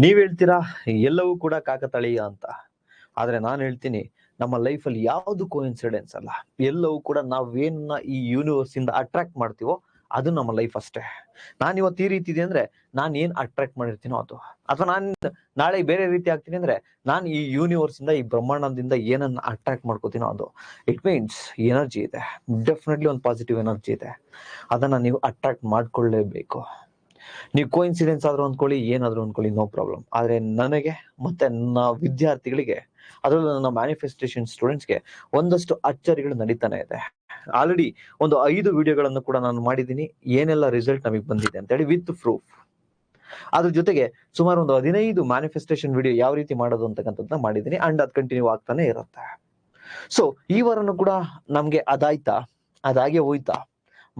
ನೀವ್ ಹೇಳ್ತೀರಾ? ಎಲ್ಲವೂ ಕೂಡ ಕಾಕತಾಳೀಯ ಅಂತ. ಆದ್ರೆ ನಾನು ಹೇಳ್ತೀನಿ, ನಮ್ಮ ಲೈಫಲ್ಲಿ ಯಾವುದು ಕೋಇನ್ಸಿಡೆನ್ಸ್ ಅಲ್ಲ. ಎಲ್ಲವೂ ಕೂಡ ನಾವೇನ ಈ ಯೂನಿವರ್ಸ್ ಇಂದ ಅಟ್ರಾಕ್ಟ್ ಮಾಡ್ತೀವೋ, ಅದು ನಮ್ಮ ಲೈಫ್ ಅಷ್ಟೇ. ನಾನು ಇವತ್ತು ಈ ರೀತಿ ಇದೆ ಅಂದ್ರೆ, ನಾನು ಏನ್ ಅಟ್ರಾಕ್ಟ್ ಮಾಡಿರ್ತೀನೋ ಅದು. ಅಥವಾ ನಾನು ನಾಳೆ ಬೇರೆ ರೀತಿ ಆಗ್ತೀನಿ ಅಂದ್ರೆ, ನಾನು ಈ ಯೂನಿವರ್ಸ್ ಇಂದ, ಈ ಬ್ರಹ್ಮಾಂಡದಿಂದ ಏನನ್ನ ಅಟ್ರಾಕ್ಟ್ ಮಾಡ್ಕೋತೀನೋ ಅದು. ಇಟ್ ಮೀನ್ಸ್ ಎನರ್ಜಿ ಇದೆ. ಡೆಫಿನೆಟ್ಲಿ ಒಂದು ಪಾಸಿಟಿವ್ ಎನರ್ಜಿ ಇದೆ. ಅದನ್ನ ನೀವು ಅಟ್ರಾಕ್ಟ್ ಮಾಡ್ಕೊಳ್ಳೇಬೇಕು. ನೀವು ಕೋಇನ್ಸಿಡೆನ್ಸ್ ಆದ್ರೂ ಅಂದ್ಕೊಳ್ಳಿ ಏನಾದ್ರೂ ಅಂದ್ಕೊಳ್ಳಿ ನೋ ಪ್ರಾಬ್ಲಮ್ ಆದ್ರೆ ನನಗೆ ಮತ್ತೆ ನನ್ನ ವಿದ್ಯಾರ್ಥಿಗಳಿಗೆ, ಅದರಲ್ಲೂ ನನ್ನ ಮ್ಯಾನಿಫೆಸ್ಟೇಷನ್ ಸ್ಟೂಡೆಂಟ್ಸ್ಗೆ ಒಂದಷ್ಟು ಅಚ್ಚರಿಗಳು ನಡೀತಾನೆ ಇದೆ. ಆಲ್ರೆಡಿ ಒಂದು ಐದು ವಿಡಿಯೋಗಳನ್ನು ಕೂಡ ನಾನು ಮಾಡಿದ್ದೀನಿ. ಏನೆಲ್ಲ ರಿಸಲ್ಟ್ ನಮಗೆ ಬಂದಿದೆ ಅಂತ ಹೇಳಿ ವಿತ್ ಪ್ರೂಫ್ ಅದ್ರ ಜೊತೆಗೆ ಸುಮಾರು ಒಂದು ಹದಿನೈದು ಮ್ಯಾನಿಫೆಸ್ಟೇಷನ್ ವಿಡಿಯೋ ಯಾವ ರೀತಿ ಮಾಡೋದು ಅಂತಕ್ಕಂಥದ್ದನ್ನ ಮಾಡಿದ್ದೀನಿ. ಅಂಡ್ ಅದು ಕಂಟಿನ್ಯೂ ಆಗ್ತಾನೆ ಇರುತ್ತೆ. ಸೊ ಈ ವಾರನೂ ಕೂಡ ನಮ್ಗೆ ಅದಾಯ್ತಾ? ಅದಾಗೆ ಹೋಯ್ತಾ?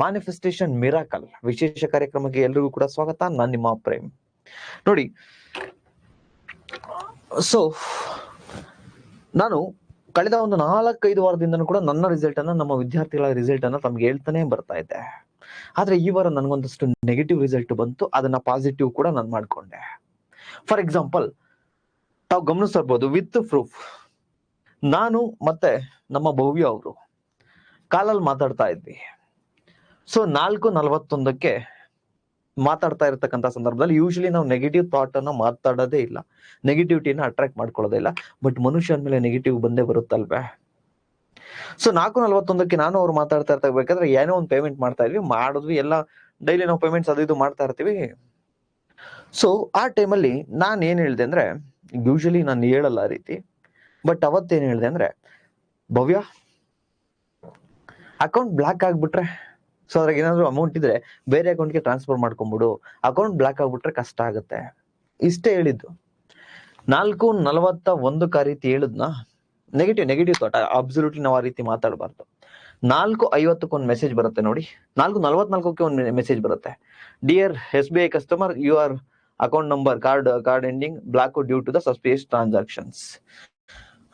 ಮ್ಯಾನಿಫೆಸ್ಟೇಷನ್ ಮಿರಾಕಲ್ ವಿಶೇಷ ಕಾರ್ಯಕ್ರಮಕ್ಕೆ ಎಲ್ರಿಗೂ ಕೂಡ ಸ್ವಾಗತ. ನಾನು ನಿಮ್ಮ ಪ್ರೇಮ್. ನೋಡಿ ಸೊ ನಾನು ಕಳೆದ ಒಂದು ನಾಲ್ಕೈದು ವಾರದಿಂದನೂ ಕೂಡ ನನ್ನ ರಿಸಲ್ಟ್ ಅನ್ನ, ನಮ್ಮ ವಿದ್ಯಾರ್ಥಿಗಳ ರಿಸಲ್ಟ್ ಅನ್ನ ತಮ್ಗೆ ಹೇಳ್ತಾನೆ ಬರ್ತಾ ಇದ್ದೆ. ಆದ್ರೆ ಈ ವಾರ ನನಗೊಂದಷ್ಟು ನೆಗೆಟಿವ್ ರಿಸಲ್ಟ್ ಬಂತು, ಅದನ್ನ ಪಾಸಿಟಿವ್ ಕೂಡ ನಾನು ಮಾಡ್ಕೊಂಡೆ. ಫಾರ್ ಎಕ್ಸಾಂಪಲ್ ತಾವು ಗಮನಿಸಿರ್ಬೋದು ವಿತ್ ಪ್ರೂಫ್ ನಾನು ಮತ್ತೆ ನಮ್ಮ ಭವ್ಯ ಅವರು ಕಾಲಲ್ಲಿ ಮಾತಾಡ್ತಾ ಇದ್ವಿ. ಸೊ ನಾಲ್ಕು ನಲವತ್ತೊಂದಕ್ಕೆ ಮಾತಾಡ್ತಾ ಇರ್ತಕ್ಕಂಥ ಸಂದರ್ಭದಲ್ಲಿ ಯೂಶಲಿ ನಾವು ನೆಗೆಟಿವ್ ಥಾಟ್ ಅನ್ನ ಮಾತಾಡೋದೇ ಇಲ್ಲ. ನೆಗೆಟಿವಿಟಿನ ಅಟ್ರಾಕ್ಟ್ ಮಾಡ್ಕೊಳ್ಳೋದೇ ಇಲ್ಲ. ಬಟ್ ಮನುಷ್ಯನ ಮೇಲೆ ನೆಗೆಟಿವ್ ಬಂದೇ ಬರುತ್ತಲ್ವೇ? ಸೊ ನಾಲ್ಕು ನಲವತ್ತೊಂದಕ್ಕೆ ನಾನು ಅವ್ರು ಮಾತಾಡ್ತಾ ಇರ್ಬೇಕಾದ್ರೆ ಏನೋ ಒಂದು ಪೇಮೆಂಟ್ ಮಾಡ್ತಾ ಇದ್ವಿ. ಮಾಡಿದ್ವಿ ಎಲ್ಲ ಡೈಲಿ ನಾವು ಪೇಮೆಂಟ್ಸ್ ಅದು ಇದು ಮಾಡ್ತಾ ಇರ್ತೀವಿ. ಸೊ ಆ ಟೈಮಲ್ಲಿ ನಾನು ಏನು ಹೇಳಿದೆ ಅಂದ್ರೆ ಯೂಶಲಿ ನಾನು ಹೇಳಲ್ಲ ಆ ರೀತಿ. ಬಟ್ ಅವತ್ತೇನು ಹೇಳಿದೆ ಅಂದ್ರೆ, ಭವ್ಯ ಅಕೌಂಟ್ ಬ್ಲಾಕ್ ಆಗ್ಬಿಟ್ರೆ ಸೊ ಅದ್ರಾಗ ಏನಾದ್ರು ಅಮೌಂಟ್ ಇದ್ರೆ ಬೇರೆ ಅಕೌಂಟ್ಗೆ ಟ್ರಾನ್ಸ್ಫರ್ ಮಾಡ್ಕೊಂಬಿಡು. ಅಕೌಂಟ್ ಬ್ಲಾಕ್ ಆಗ್ಬಿಟ್ರೆ ಕಷ್ಟ ಆಗುತ್ತೆ. ಇಷ್ಟೇ ಹೇಳಿದ್ದು. ನಾಲ್ಕು ನಲವತ್ತ ಒಂದು ಆ ರೀತಿ ಹೇಳುದ್ನ? ನೆಗೆಟಿವ್ ನೆಗೆಟಿವ್ ಥಾಟ್ ಅಬ್ಸಲ್ಯೂಟ್ಲಿ ನಾವು ಆ ರೀತಿ ಮಾತಾಡಬಾರ್ದು. ನಾಲ್ಕು ಐವತ್ತಕ್ಕೊಂದು ಮೆಸೇಜ್ ಬರುತ್ತೆ ನೋಡಿ. ನಾಲ್ಕು ನಲವತ್ನಾಲ್ಕಕ್ಕೆ ಒಂದು ಮೆಸೇಜ್ ಬರುತ್ತೆ. Dear S B I customer your account number card card ending block due to the suspicious transactions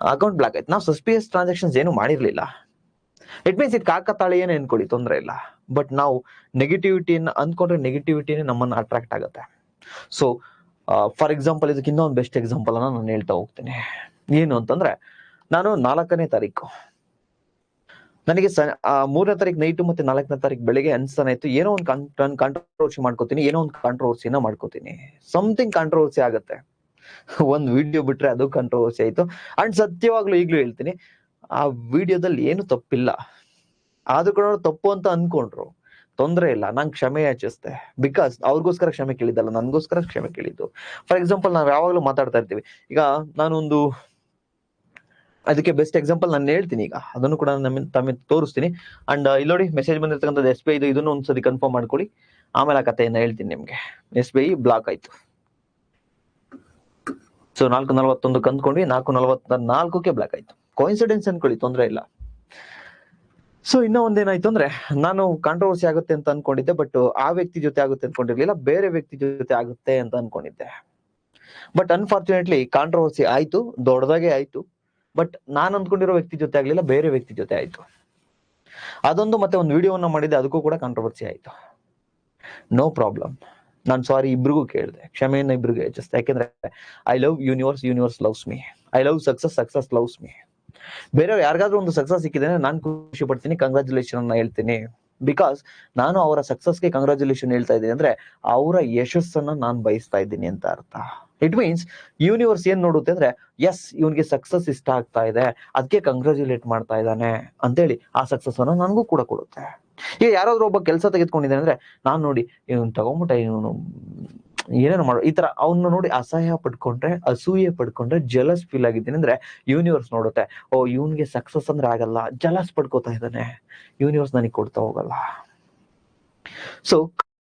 account block ಆಯ್ತು. ನಾವು ಸಸ್ಪಿಯಸ್ ಟ್ರಾನ್ಸಾಕ್ಷನ್ಸ್ ಏನು ಮಾಡಿರ್ಲಿಲ್ಲ. ಇಟ್ ಮೀನ್ಸ್ ಇದು ಏನು ಅನ್ಕೊಳ್ಳಿ, ತೊಂದರೆ ಇಲ್ಲ. ಬಟ್ ನಾವು ನೆಗೆಟಿವಿಟಿನ ಅಂದ್ಕೊಂಡ್ರೆ ನೆಗೆಟಿವಿಟಿನೇ ನಮ್ಮನ್ನ ಅಟ್ರಾಕ್ಟ್ ಆಗುತ್ತೆ. ಸೊ ಫಾರ್ ಎಕ್ಸಾಂಪಲ್ ಇದಕ್ಕಿಂತ ಒಂದು ಬೆಸ್ಟ್ ಎಕ್ಸಾಂಪಲ್ ಅನ್ನ ನಾನು ಹೇಳ್ತಾ ಹೋಗ್ತೀನಿ. ಏನು ಅಂತಂದ್ರೆ, ನಾನು ನಾಲ್ಕನೇ ತಾರೀಕು. ನನಗೆ ಸ ಮೂರನೇ ತಾರೀಕು ನೈಟು ಮತ್ತೆ ನಾಲ್ಕನೇ ತಾರೀಕು ಬೆಳಿಗ್ಗೆ ಅನ್ಸ್ತಾನೆ ಇತ್ತು ಏನೋ ಒಂದು ಕಾಂಟ್ರವರ್ಸಿ ಮಾಡ್ಕೋತೀನಿ, ಏನೋ ಒಂದು ಕಾಂಟ್ರವರ್ಸಿನ ಮಾಡ್ಕೋತೀನಿ. ಸಮಥಿಂಗ್ ಕಾಂಟ್ರವರ್ಸಿ ಆಗುತ್ತೆ. ಒಂದು ವಿಡಿಯೋ ಬಿಟ್ರೆ ಅದು ಕಾಂಟ್ರವರ್ಸಿ ಆಯ್ತು. ಅಂಡ್ ಸತ್ಯವಾಗ್ಲೂ ಈಗಲೂ ಹೇಳ್ತೀನಿ, ಆ ವಿಡಿಯೋದಲ್ಲಿ ಏನು ತಪ್ಪಿಲ್ಲ. ಆದ್ರೂ ಕೂಡ ತಪ್ಪು ಅಂತ ಅನ್ಕೊಂಡ್ರು. ತೊಂದರೆ ಇಲ್ಲ, ನಂಗೆ ಕ್ಷಮೆ ಯಾಚಿಸ್ತೆ ಬಿಕಾಸ್ ಅವ್ರಿಗೋಸ್ಕರ ಕ್ಷಮೆ ಕೇಳಿದ್ದಲ್ಲ, ನನಗೋಸ್ಕರ ಕ್ಷಮೆ ಕೇಳಿದ್ದು. ಫಾರ್ ಎಕ್ಸಾಂಪಲ್ ನಾವು ಯಾವಾಗಲೂ ಮಾತಾಡ್ತಾ ಇರ್ತೀವಿ. ಈಗ ನಾನೊಂದು, ಅದಕ್ಕೆ ಬೆಸ್ಟ್ ಎಕ್ಸಾಂಪಲ್ ನಾನು ಹೇಳ್ತೀನಿ ಈಗ. ಅದನ್ನು ಕೂಡ ನಮ್ಮ ತಮ್ಮ ತೋರಿಸ್ತೀನಿ. ಅಂಡ್ ಇಲ್ಲಿ ನೋಡಿ ಮೆಸೇಜ್ ಬಂದಿರ್ತಕ್ಕಂಥದ್ದು ಎಸ್ ಬಿ ಐದು ಇದನ್ನು ಒಂದ್ಸತಿ ಕನ್ಫರ್ಮ್ ಮಾಡ್ಕೊಳ್ಳಿ. ಆಮೇಲೆ ಆ ಕಥೆಯನ್ನು ಹೇಳ್ತೀನಿ ನಿಮಗೆ. ಎಸ್ ಬಿ ಐ ಬ್ಲಾಕ್ ಆಯ್ತು. ಸೊ ನಾಲ್ಕು ನಲ್ವತ್ತೊಂದು ಕಂದ್ಕೊಂಡ್ವಿ, ನಾಲ್ಕು ನಲವತ್ತ ನಾಲ್ಕಕ್ಕೆ ಬ್ಲಾಕ್ ಆಯ್ತು. ಕೋಇನ್ಸಿಡೆನ್ಸ್ ಅನ್ಕೊಳ್ಳಿ, ತೊಂದರೆ ಇಲ್ಲ. ಸೊ ಇನ್ನೂ ಒಂದೇನಾಯ್ತು ಅಂದ್ರೆ ನಾನು ಕಾಂಟ್ರವರ್ಸಿ ಆಗುತ್ತೆ ಅಂತ ಅನ್ಕೊಂಡಿದ್ದೆ ಬಟ್ ಆ ವ್ಯಕ್ತಿ ಜೊತೆ ಆಗುತ್ತೆ ಅನ್ಕೊಂಡಿರ್ಲಿಲ್ಲ, ಬೇರೆ ವ್ಯಕ್ತಿ ಜೊತೆ ಆಗುತ್ತೆ ಅಂತ ಅನ್ಕೊಂಡಿದ್ದೆ. ಬಟ್ ಅನ್ಫಾರ್ಚುನೇಟ್ಲಿ ಕಾಂಟ್ರವರ್ಸಿ ಆಯ್ತು, ದೊಡ್ಡದಾಗೆ ಆಯ್ತು ಬಟ್ ನಾನು ಅಂದ್ಕೊಂಡಿರೋ ವ್ಯಕ್ತಿ ಜೊತೆ ಆಗ್ಲಿಲ್ಲ, ಬೇರೆ ವ್ಯಕ್ತಿ ಜೊತೆ ಆಯ್ತು. ಅದೊಂದು ಮತ್ತೆ ಒಂದು ವಿಡಿಯೋವನ್ನ ಮಾಡಿದ್ದೆ, ಅದಕ್ಕೂ ಕೂಡ ಕಾಂಟ್ರವರ್ಸಿ ಆಯ್ತು. ನೋ ಪ್ರಾಬ್ಲಮ್ ನಾನು ಸಾರಿ ಇಬ್ರಿಗೂ ಕೇಳಿದೆ. ಕ್ಷಮೆಯನ್ನ ಇಬ್ರಿಗೂ ಹೆಚ್ಚಿಸ್ತೆ ಯಾಕೆಂದ್ರೆ I love universe universe loves me I love success success loves me ಬೇರೆಯವ್ರು ಯಾರಿಗಾದ್ರೂ ಒಂದು ಸಕ್ಸಸ್ ಸಿಕ್ಕಿದೆ ನಾನು ಖುಷಿ ಪಡ್ತೀನಿ ಕಂಗ್ರಾಚುಲೇಷನ್ ಅನ್ನ ಹೇಳ್ತೀನಿ. ಬಿಕಾಸ್ ನಾನು ಅವರ ಸಕ್ಸಸ್ಗೆ ಕಂಗ್ರಾಚುಲೇಷನ್ ಹೇಳ್ತಾ ಇದ್ದೀನಿ ಅಂದ್ರೆ ಅವರ ಯಶಸ್ಸನ್ನ ನಾನು ಬಯಸ್ತಾ ಇದ್ದೀನಿ ಅಂತ ಅರ್ಥ. ಇಟ್ ಮೀನ್ಸ್ ಯೂನಿವರ್ಸ್ ಏನ್ ನೋಡುತ್ತೆ ಅಂದ್ರೆ ಎಸ್ ಇವನ್ಗೆ ಸಕ್ಸಸ್ ಇಷ್ಟ ಆಗ್ತಾ ಇದೆ ಅದಕ್ಕೆ ಕಂಗ್ರಾಚುಲೇಟ್ ಮಾಡ್ತಾ ಇದ್ದಾನೆ ಅಂತೇಳಿ ಆ ಸಕ್ಸಸ್ ಅನ್ನ ನನಗೂ ಕೂಡ ಕೊಡುತ್ತೆ. ಈಗ ಯಾರಾದ್ರೂ ಒಬ್ಬ ಕೆಲಸ ತೆಗೆದುಕೊಂಡಿದ್ದಾನೆ ಅಂದ್ರೆ, ನಾನ್ ನೋಡಿ, ಇವನು ತಗೊಂಬಿಟ್ಟ, ಇವನು ಏನೇನು ಮಾಡೋ, ಈ ತರ ಅವನ್ನ ನೋಡಿ ಅಸಹ್ಯ ಪಡ್ಕೊಂಡ್ರೆ, ಅಸೂಯೆ ಪಡ್ಕೊಂಡ್ರೆ ಜಲಸ್ ಫೀಲ್ ಆಗಿದ್ದೀನಿ. ಅಂದ್ರೆ ಯೂನಿವರ್ಸ್ ನೋಡುತ್ತೆ, ಓ ಇವನ್ಗೆ ಸಕ್ಸಸ್ ಅಂದ್ರೆ ಆಗಲ್ಲ ಜಲಸ್ ಪಡ್ಕೋತಾ ಇದ್ದಾನೆ ಯೂನಿವರ್ಸ್ ನನಗೆ ಕೊಡ್ತಾ ಹೋಗಲ್ಲ. ಸೊ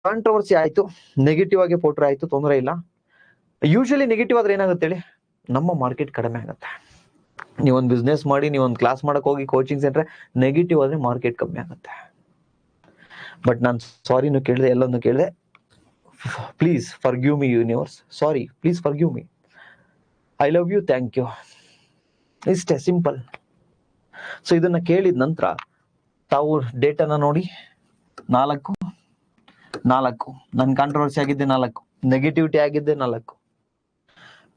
ಕಾಂಟ್ರವರ್ಸಿ ಆಯ್ತು ನೆಗೆಟಿವ್ ಆಗಿ ಫೋಟೋ ಆಯ್ತು, ತೊಂದರೆ ಇಲ್ಲ. ಯೂಶಲಿ ನೆಗೆಟಿವ್ ಆದ್ರೆ ಏನಾಗುತ್ತೆ ಹೇಳಿ, ನಮ್ಮ ಮಾರ್ಕೆಟ್ ಕಡಿಮೆ ಆಗುತ್ತೆ. ನೀವೊಂದು ಬಿಸ್ನೆಸ್ ಮಾಡಿ, ನೀವೊಂದು ಕ್ಲಾಸ್ ಮಾಡಕ್ ಹೋಗಿ ಕೋಚಿಂಗ್ ಸೆಂಟ್ರೆ ನೆಗೆಟಿವ್ ಆದ್ರೆ ಮಾರ್ಕೆಟ್ ಕಮ್ಮಿ ಆಗುತ್ತೆ. ಬಟ್ ನಾನು ಸಾರಿನೂ ಕೇಳಿದೆ ಎಲ್ಲೊಂದು ಕೇಳಿದೆ please forgive me universe sorry please forgive me I love you thank you ಇಷ್ಟೇ ಸಿಂಪಲ್ ಸೊ ಇದನ್ನ ಕೇಳಿದ ನಂತರ ತಾವು ಡೇಟನ್ನ ನೋಡಿ. ನಾಲ್ಕು ನಾಲ್ಕು. ನನ್ನ ಕಾಂಟ್ರವರ್ಸಿ ಆಗಿದ್ದೆ ನಾಲ್ಕು. ನೆಗೆಟಿವಿಟಿ ಆಗಿದ್ದೆ ನಾಲ್ಕು.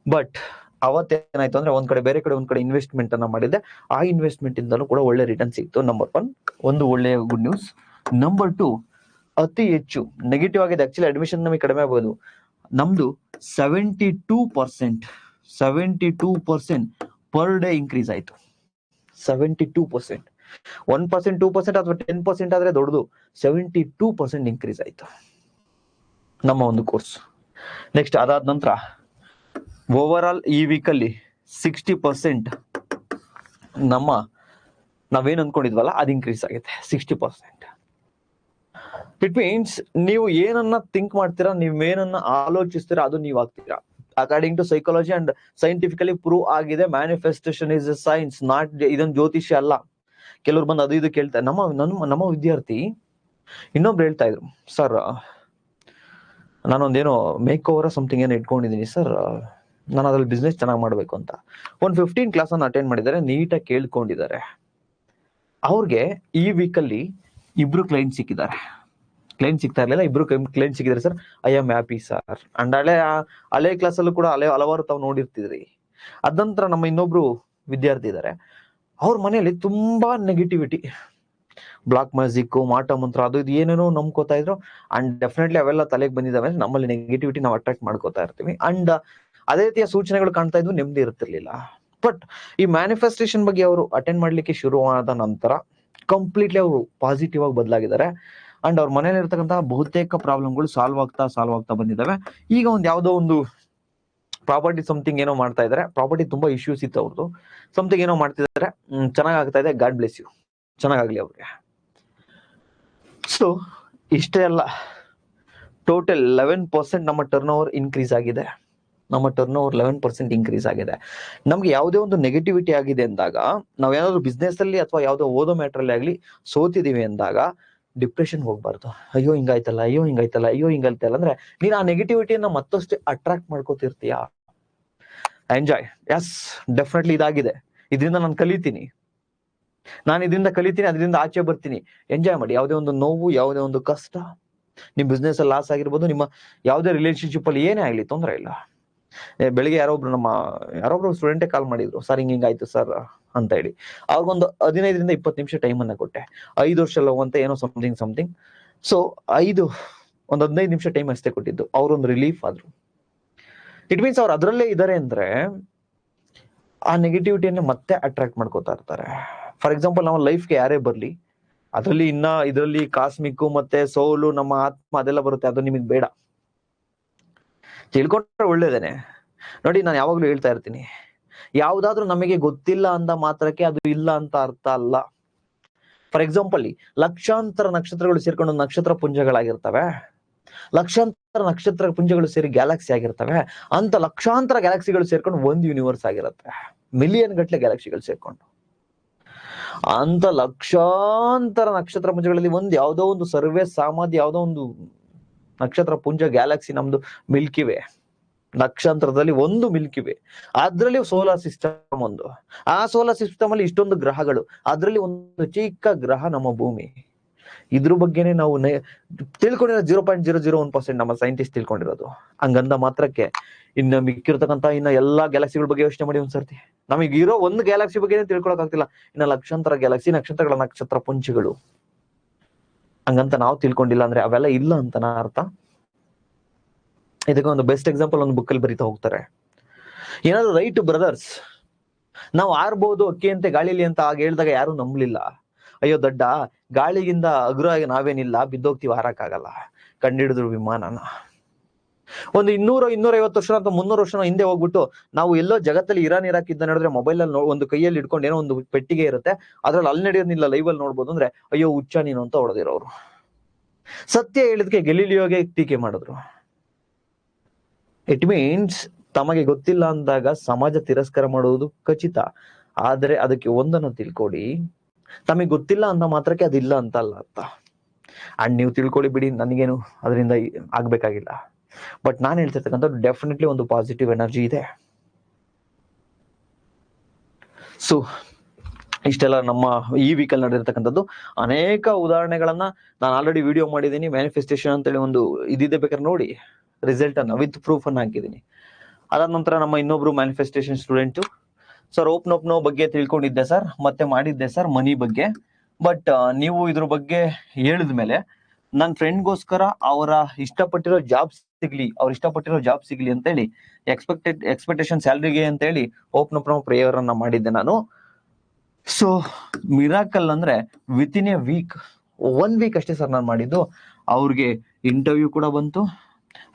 ಬಟ್ ಅವತ್ತೇನಾಯ್ತು ಅಂದ್ರೆ ಒಂದ್ ಕಡೆ ಬೇರೆ ಕಡೆ ಒಂದ್ ಕಡೆ ಇನ್ವೆಸ್ಟ್ಮೆಂಟ್ ಅನ್ನ ಮಾಡಿದ್ದೆ. ಆ ಇನ್ವೆಸ್ಟ್ಮೆಂಟ್ ಇಂದಲೂ ಕೂಡ ಒಳ್ಳೆ ರಿಟರ್ನ್ ಸಿಕ್ತು. ನಂಬರ್ ಒನ್ ಒಂದು ಒಳ್ಳೆಯ ಗುಡ್ ನ್ಯೂಸ್ ನಂಬರ್ ಟು ಅತಿ ಹೆಚ್ಚು. ನೆಗೆಟಿವ್ ಆಗಿದೆ ಆಕ್ಚುಲಿ ಅಡ್ಮಿಷನ್ ನಮಗೆ ಕಡಿಮೆ ಆಗ್ಬೋದು. ನಮ್ದು seventy two percent seventy two percent per day increase ಆಯ್ತು. Seventy two percent one percent two percent ಅಥವಾ ಟೆನ್ ಪರ್ಸೆಂಟ್ ಆದ್ರೆ ದೊಡ್ಡದು. ಸೆವೆಂಟಿ ಟೂ ಪರ್ಸೆಂಟ್ ಇನ್ಕ್ರೀಸ್ ಆಯ್ತು. ನಮ್ಮ ಒಂದು ಕೋರ್ಸ್ ನೆಕ್ಸ್ಟ್ ಅದಾದ ನಂತರ ಓವರ್ ಆಲ್ ಈ ವೀಕ್ ಅಲ್ಲಿ ಸಿಕ್ಸ್ಟಿ ಪರ್ಸೆಂಟ್ ನಮ್ಮ, ನಾವೇನ್ ಅನ್ಕೊಂಡಿದ್ವಲ್ಲ, ಅದು ಇನ್ಕ್ರೀಸ್ ಆಗುತ್ತೆ ಸಿಕ್ಸ್ಟಿ ಪರ್ಸೆಂಟ್ ಇಟ್ ಮೀನ್ಸ್ ನೀವು ಏನನ್ನ ಥಿಂಕ್ ಮಾಡ್ತೀರಾ, ನೀವು ಏನನ್ನ ಆಲೋಚಿಸ್ತೀರಾ, ಅದು ನೀವು ಆಗ್ತೀರಾ. According to psychology and scientifically prove ಆಗಿದೆ manifestation is a science not ಇದೊಂದು ಜ್ಯೋತಿಷ್ಯ ಅಲ್ಲ. ಕೆಲವ್ರು ಬಂದು ಅದು ಇದು ಕೇಳ್ತಾರೆ ನಮ್ಮ ನಮ್ಮ ನಮ್ಮ ವಿದ್ಯಾರ್ಥಿ ಇನ್ನೊಬ್ರು ಹೇಳ್ತಾ ಇದ್ರು, ಸರ್, ನಾನೊಂದೇನೋ ಮೇಕ್ ಓವರ್ ಸಮಥಿಂಗ್ ಏನೋ ಇಟ್ಕೊಂಡಿದ್ದೀನಿ, ಸರ್, ನಾನು ಅದ್ರಲ್ಲಿ ಬಿಸ್ನೆಸ್ ಚೆನ್ನಾಗಿ ಮಾಡ್ಬೇಕು ಅಂತ. ಒಂದು ಫಿಫ್ಟೀನ್ ಕ್ಲಾಸ್ ಅನ್ನು ಅಟೆಂಡ್ ಮಾಡಿದ್ದಾರೆ, ನೀಟಾಗಿ ಕೇಳ್ಕೊಂಡಿದ್ದಾರೆ. ಅವ್ರಿಗೆ ಈ ವೀಕಲ್ಲಿ ಇಬ್ರು ಕ್ಲೈಂಟ್ ಸಿಕ್ಕಿದ್ದಾರೆ. ಕ್ಲೈಂಟ್ ಸಿಗ್ತಾ ಇರ್ಲಿಲ್ಲ, ಇಬ್ರು client ಸಿಗಿದ್ರೆ sir I am happy sir and ಹಳೆ ಹಳೆ ಕ್ಲಾಸಲ್ಲೂ ಕೂಡ ಹಳೆ, ಹಲವಾರು ತಾವು ನೋಡಿರ್ತಿದ್ರಿ. ಅದಂತರ ನಮ್ಮ ಇನ್ನೊಬ್ರು ವಿದ್ಯಾರ್ಥಿ ಇದ್ದಾರೆ ಅವ್ರ ಮನೆಯಲ್ಲಿ ತುಂಬಾ ನೆಗೆಟಿವಿಟಿ ಬ್ಲಾಕ್ ಮ್ಯೂಸಿಕ್ ಮಾಟ ಮಂತ್ರ, ಅದು ಇದು ಏನೇನೋ ನಂಬ್ಕೋತಾ ಇದ್ರು. ಅಂಡ್ ಡೆಫಿನೆಟ್ಲಿ ಅವೆಲ್ಲ ತಲೆಗೆ ಬಂದಿದ್ದಾವೆ ನಮ್ಮಲ್ಲಿ ನೆಗೆಟಿವಿಟಿ ನಾವು ಅಟ್ರಾಕ್ಟ್ ಮಾಡ್ಕೋತಾ ಇರ್ತೀವಿ. ಅಂಡ್ ಅದೇ ರೀತಿಯ ಸೂಚನೆಗಳು ಕಾಣ್ತಾ ಇದ್ವು, ನೆಮ್ಮದಿ ಇರ್ತಿರ್ಲಿಲ್ಲ. ಬಟ್ ಈ ಮ್ಯಾನಿಫೆಸ್ಟೇಷನ್ ಬಗ್ಗೆ ಅವರು ಅಟೆಂಡ್ ಮಾಡ್ಲಿಕ್ಕೆ ಶುರುವಾದ ನಂತರ ಕಂಪ್ಲೀಟ್ಲಿ ಅವರು ಪಾಸಿಟಿವ್ ಆಗಿ ಬದಲಾಗಿದ್ದಾರೆ. ಅಂಡ್ ಅವ್ರ ಮನೇಲಿ ಇರ್ತಕ್ಕಂತಹ ಬಹುತೇಕ ಪ್ರಾಬ್ಲಮ್ಗಳು ಸಾಲ್ವ್ ಆಗ್ತಾ ಸಾಲ್ವ್ ಆಗ್ತಾ ಬಂದಿದ್ದಾವೆ. ಈಗ ಒಂದು ಯಾವುದೋ ಒಂದು ಪ್ರಾಪರ್ಟಿ ಸಮಥಿಂಗ್ ಏನೋ ಮಾಡ್ತಾ ಇದಾರೆ. ಪ್ರಾಪರ್ಟಿ ತುಂಬಾ ಇಶ್ಯೂಸ್ ಇತ್ತು ಅವ್ರದ್ದು ಸಮಥಿಂಗ್ ಏನೋ ಮಾಡ್ತಿದ್ದಾರೆ ಚೆನ್ನಾಗಿ ಆಗ್ತಾ ಇದೆ. ಗಾಡ್ ಬ್ಲೆಸ್ ಯು ಚೆನ್ನಾಗಾಗ್ಲಿ ಅವ್ರಿಗೆ. ಸೊ ಇಷ್ಟೇ ಅಲ್ಲ. ಟೋಟಲ್ ಲೆವೆನ್ ಪರ್ಸೆಂಟ್ ನಮ್ಮ ಟರ್ನ್ ಓವರ್ ಇನ್ಕ್ರೀಸ್ ಆಗಿದೆ. ನಮ್ಮ turn over eleven percent increase ಆಗಿದೆ. ನಮ್ಗೆ ಯಾವುದೇ ಒಂದು ನೆಗೆಟಿವಿಟಿ ಆಗಿದೆ ಅಂದಾಗ, ನಾವ್ ಏನಾದ್ರು ಬಿಸ್ನೆಸ್ ಅಲ್ಲಿ ಅಥವಾ ಯಾವುದೋ ಓದೋ ಮ್ಯಾಟ್ರಲ್ಲಿ ಆಗ್ಲಿ ಸೋತಿದೀವಿ ಅಂದಾಗ ಡಿಪ್ರೆಷನ್ ಹೋಗ್ಬಾರ್ದು. ಅಯ್ಯೋ, ಹಿಂಗಾಯ್ತಲ್ಲ ಅಯ್ಯೋ ಹಿಂಗಾಯ್ತಲ್ಲ ಅಯ್ಯೋ, ಹಿಂಗಾಯ್ತಲ್ಲ ಅಂದ್ರೆ ನೀನ್ ಆ ನೆಗೆಟಿವಿಟಿಯನ್ನ ಮತ್ತಷ್ಟು ಅಟ್ರಾಕ್ಟ್ ಮಾಡ್ಕೋತಿರ್ತೀಯ? ಎಂಜಾಯ್ ಎಸ್ ಡೆಫಿನೆಟ್ಲಿ ಇದಾಗಿದೆ. ಇದರಿಂದ ನಾನು ಕಲಿತೀನಿ. ನಾನು ಇದರಿಂದ ಕಲಿತೀನಿ, ಅದರಿಂದ ಆಚೆ ಬರ್ತೀನಿ. ಎಂಜಾಯ್ ಮಾಡಿ. ಯಾವುದೇ ಒಂದು ನೋವು, ಯಾವುದೇ ಒಂದು ಕಷ್ಟ, ನಿಮ್ ಬಿಸ್ನೆಸ್ ಅಲ್ಲಿ ಲಾಸ್ ಆಗಿರ್ಬೋದು, ನಿಮ್ಮ ಯಾವುದೇ ರಿಲೇಶನ್ಶಿಪ್ ಅಲ್ಲಿ ಏನೇ ಆಗ್ಲಿ ತೊಂದರೆ ಇಲ್ಲ. ಬೆಳಿಗ್ಗೆ ಯಾರೊಬ್ರು ನಮ್ಮ ಯಾರೊಬ್ರು ಸ್ಟೂಡೆಂಟೇ ಕಾಲ್ ಮಾಡಿದ್ರು. ಸರ್, ಹಿಂಗ್ ಹಿಂಗಾಯ್ತು ಸರ್. ಅಂತ ಹೇಳಿ. ಅವ್ರಿಗೊಂದು ಹದಿನೈದರಿಂದ ಇಪ್ಪತ್ತು ನಿಮಿಷ ಟೈಮ್ ಅನ್ನ ಕೊಟ್ಟೆ. ಐದು ವರ್ಷ ಅಂತ ಏನೋ ಸಮಥಿಂಗ್ ಸಮಥಿಂಗ್ ಸೊ ಐದು, ಒಂದು ಹದಿನೈದು ನಿಮಿಷ ಟೈಮ್ ಅಷ್ಟೇ ಕೊಟ್ಟಿದ್ದು. ಅವ್ರೊಂದು ರಿಲೀಫ್ ಆದ್ರು. ಇಟ್ ಮೀನ್ಸ್ ಅವ್ರು ಅದರಲ್ಲೇ ಇದಾರೆ ಅಂದ್ರೆ ಆ ನೆಗೆಟಿವಿಟಿಯನ್ನ ಮತ್ತೆ ಅಟ್ರಾಕ್ಟ್ ಮಾಡ್ಕೋತಾ ಇರ್ತಾರೆ. ಫಾರ್ ಎಕ್ಸಾಂಪಲ್ ನಮ್ಮ ಲೈಫ್ಗೆ ಯಾರೇ ಬರ್ಲಿ, ಅದರಲ್ಲಿ ಇನ್ನ ಇದರಲ್ಲಿ ಕಾಸ್ಮಿಕ್ ಮತ್ತೆ ಸೋಲು, ನಮ್ಮ ಆತ್ಮ ಅದೆಲ್ಲ ಬರುತ್ತೆ. ಅದು ನಿಮಗೆ ಬೇಡ. ತಿಳ್ಕೊಂಡ್ರೆ ಒಳ್ಳೇದೇನೆ. ನೋಡಿ, ನಾನು ಯಾವಾಗ್ಲೂ ಹೇಳ್ತಾ ಇರ್ತೀನಿ. ಯಾವ್ದಾದ್ರು ನಮಗೆ ಗೊತ್ತಿಲ್ಲ ಅಂದ ಮಾತ್ರಕ್ಕೆ ಅದು ಇಲ್ಲ ಅಂತ ಅರ್ಥ ಅಲ್ಲ. ಫಾರ್ ಎಕ್ಸಾಂಪಲ್ ಲಕ್ಷಾಂತರ ನಕ್ಷತ್ರಗಳು ಸೇರ್ಕೊಂಡು ನಕ್ಷತ್ರ ಪುಂಜಗಳಾಗಿರ್ತವೆ. ಲಕ್ಷಾಂತರ ನಕ್ಷತ್ರ ಪುಂಜಗಳು ಸೇರಿ ಗ್ಯಾಲಕ್ಸಿ ಆಗಿರ್ತವೆ. ಅಂತ ಲಕ್ಷಾಂತರ ಗ್ಯಾಲಕ್ಸಿಗಳು ಸೇರ್ಕೊಂಡು ಒಂದು ಯೂನಿವರ್ಸ್ ಆಗಿರುತ್ತೆ. ಮಿಲಿಯನ್ ಗಟ್ಟಲೆ ಗ್ಯಾಲಕ್ಸಿಗಳು ಸೇರ್ಕೊಂಡು. ಅಂತ ಲಕ್ಷಾಂತರ ನಕ್ಷತ್ರ ಪುಂಜಗಳಲ್ಲಿ ಒಂದು ಯಾವುದೋ ಒಂದು ಸರ್ವೇ ಸಾಮಾನ್ಯ ಯಾವುದೋ ಒಂದು ನಕ್ಷತ್ರ ಪುಂಜ ಗ್ಯಾಲಕ್ಸಿ ನಮ್ದು ಮಿಲ್ಕಿವೆ ನಕ್ಷತ್ರದಲ್ಲಿ ಒಂದು ಮಿಲ್ಕಿವೆ. ಅದ್ರಲ್ಲಿ ಸೋಲಾರ್ ಸಿಸ್ಟಮ್ ಒಂದು. ಆ ಸೋಲಾರ್ ಸಿಸ್ಟಮ್ ಅಲ್ಲಿ ಇಷ್ಟೊಂದು ಗ್ರಹಗಳು. ಅದ್ರಲ್ಲಿ ಒಂದು ಚಿಕ್ಕ ಗ್ರಹ ನಮ್ಮ ಭೂಮಿ. ಇದ್ರ ಬಗ್ಗೆನೆ ನಾವು ತಿಳ್ಕೊಂಡಿರೋ zero point zero zero one percent ನಮ್ಮ ಸೈಂಟಿಸ್ಟ್ ತಿಳ್ಕೊಂಡಿರೋದು. ಹಂಗಂದ ಮಾತ್ರಕ್ಕೆ ಇನ್ನು ಮಿಕ್ಕಿರ್ತಕ್ಕಂತ ಇನ್ನ ಎಲ್ಲಾ ಗ್ಯಾಲಕ್ಸಿಗಳ ಬಗ್ಗೆ ಯೋಚನೆ ಮಾಡಿ ಒಂದ್ಸರ್ತಿ ನಮಗೆ ಇರೋ ಒಂದು ಗ್ಯಾಲಕ್ಸಿ ಬಗ್ಗೆ ತಿಳ್ಕೊಳಕ್ ಆಗ್ತಿಲ್ಲ. ಇನ್ನ ಲಕ್ಷಾಂತರ ಗ್ಯಾಲಕ್ಸಿ, ನಕ್ಷತ್ರಗಳ ನಕ್ಷತ್ರ ಪುಂಚಿಗಳು. ಹಂಗಂತ ನಾವು ತಿಳ್ಕೊಂಡಿಲ್ಲ ಅಂದ್ರೆ ಅವೆಲ್ಲ ಇಲ್ಲ ಅಂತನ ಅರ್ಥ. ಇದಕ್ಕೆ ಒಂದು ಬೆಸ್ಟ್ ಎಕ್ಸಾಂಪಲ್ ಒಂದು ಬುಕ್ಕಲ್ಲಿ ಬರೀತಾ ಹೋಗ್ತಾರೆ. ಏನಾದ್ರು ರೈಟ್ ಬ್ರದರ್ಸ್ ನಾವು ಆರ್ಬೋದು ಅಕ್ಕಿ ಅಂತೆ ಗಾಳಿಲಿ ಅಂತ ಆಗ ಹೇಳಿದಾಗ ಯಾರು ನಂಬಲಿಲ್ಲ. ಅಯ್ಯೋ ದಡ್ಡ, ಗಾಳಿಗಿಂತ ಅಗ್ರವಾಗಿ ನಾವೇನಿಲ್ಲ, ಬಿದ್ದೋಗ್ತೀವಿ, ಹಾರಕ್ಕಾಗಲ್ಲ. ಕಂಡಿಡಿದ್ರು ವಿಮಾನನ. ಒಂದು ಇನ್ನೂರ ಇನ್ನೂರ ಐವತ್ತು ವರ್ಷ ಅಥವಾ ಮುನ್ನೂರು ವರ್ಷ ಹಿಂದೆ ಹೋಗ್ಬಿಟ್ಟು ನಾವು ಎಲ್ಲೋ ಜಗತ್ತಲ್ಲಿ ಇರಾನ್ ಇರಾಕ್ ಇದ್ದ ನೋಡಿದ್ರೆ ಮೊಬೈಲ್ ಅಲ್ಲಿ ಒಂದು ಕೈಯಲ್ಲಿ ಇಟ್ಕೊಂಡು ಏನೋ ಒಂದು ಪೆಟ್ಟಿಗೆ ಇರುತ್ತೆ, ಅದ್ರಲ್ಲಿ ಅಲ್ಲಿ ನಡೆಯೋದಿಲ್ಲ ಲೈವ್ ಅಲ್ಲಿ ನೋಡ್ಬೋದು ಅಂದ್ರೆ, ಅಯ್ಯೋ ಹುಚ್ಚ ನೀನು ಅಂತ ಹೊಡೆದಿರೋರು. ಸತ್ಯ ಹೇಳಿದಕ್ಕೆ ಗೆಲಿಲಿಯೋಗೆ ಟೀಕೆ ಮಾಡಿದ್ರು. ಇಟ್ ಮೀನ್ಸ್ ತಮಗೆ ಗೊತ್ತಿಲ್ಲ ಅಂದಾಗ ಸಮಾಜ ತಿರಸ್ಕಾರ ಮಾಡುವುದು ಖಚಿತ. ಆದ್ರೆ ಅದಕ್ಕೆ ಒಂದನ್ನು ತಿಳ್ಕೊಡಿ. ತಮಗೆ ಗೊತ್ತಿಲ್ಲ ಅಂತ ಮಾತ್ರಕ್ಕೆ ಅದಿಲ್ಲ ಅಂತ. ಅಲ್ಲ ಅರ್ಥ ಅಂಡ್ ನೀವು ತಿಳ್ಕೊಳ್ಳಿ ಬಿಡಿ, ನನಗೇನು ಅದರಿಂದ ಆಗ್ಬೇಕಾಗಿಲ್ಲ. ಬಟ್ ನಾನು ಹೇಳ್ತಿರ್ತಕ್ಕಂಥದ್ದು ಡೆಫಿನೆಟ್ಲಿ ಒಂದು ಪಾಸಿಟಿವ್ ಎನರ್ಜಿ ಇದೆ. ಸೊ ಇಷ್ಟೆಲ್ಲ ನಮ್ಮ ಈ ವೀಕಲ್ ನಡೆದಿರ್ತಕ್ಕಂಥದ್ದು. ಅನೇಕ ಉದಾಹರಣೆಗಳನ್ನ ನಾನು ಆಲ್ರೆಡಿ ವಿಡಿಯೋ ಮಾಡಿದ್ದೀನಿ. ಮ್ಯಾನಿಫೆಸ್ಟೇಷನ್ ಅಂತೇಳಿ ಒಂದು ಇದಿದೆ ಬೇಕಾದ್ರೆ ನೋಡಿ. ರಿಸಲ್ಟ್ ಅನ್ನ ವಿತ್ ಪ್ರೂಫ್ ಅನ್ನ ಹಾಕಿದ್ದೀನಿ. ಅದಾದ ನಂತರ ನಮ್ಮ ಇನ್ನೊಬ್ರು manifestation student sir open open ಬಗ್ಗೆ ತಿಳ್ಕೊಂಡಿದ್ದೆ ಸರ್ ಮತ್ತೆ ಮಾಡಿದ್ದೆ ಸರ್ ಮನಿ ಬಗ್ಗೆ. ಬಟ್ ನೀವು ಇದ್ರ ಬಗ್ಗೆ ಹೇಳಿದ ಮೇಲೆ ನನ್ನ ಫ್ರೆಂಡ್ಗೋಸ್ಕರ ಅವರ ಇಷ್ಟಪಟ್ಟಿರೋ ಜಾಬ್ ಸಿಗ್ಲಿ, ಅವ್ರ ಇಷ್ಟಪಟ್ಟಿರೋ ಜಾಬ್ ಸಿಗ್ಲಿ ಅಂತೇಳಿ ಎಕ್ಸ್ಪೆಕ್ಟೆಡ್ ಎಕ್ಸ್ಪೆಕ್ಟೇಷನ್ ಸ್ಯಾಲ್ರಿಗೆ ಅಂತೇಳಿ ಓಪನ್ ಓಪನ್ ಪ್ರೇಯರ್ ಅನ್ನ ಮಾಡಿದ್ದೆ ನಾನು. ಸೊ ಮಿರಾಕಲ್ ಅಂದ್ರೆ within a week one week ಅಷ್ಟೇ ಸರ್ ನಾನು ಮಾಡಿದ್ದು. ಅವ್ರಿಗೆ ಇಂಟರ್ವ್ಯೂ ಕೂಡ ಬಂತು.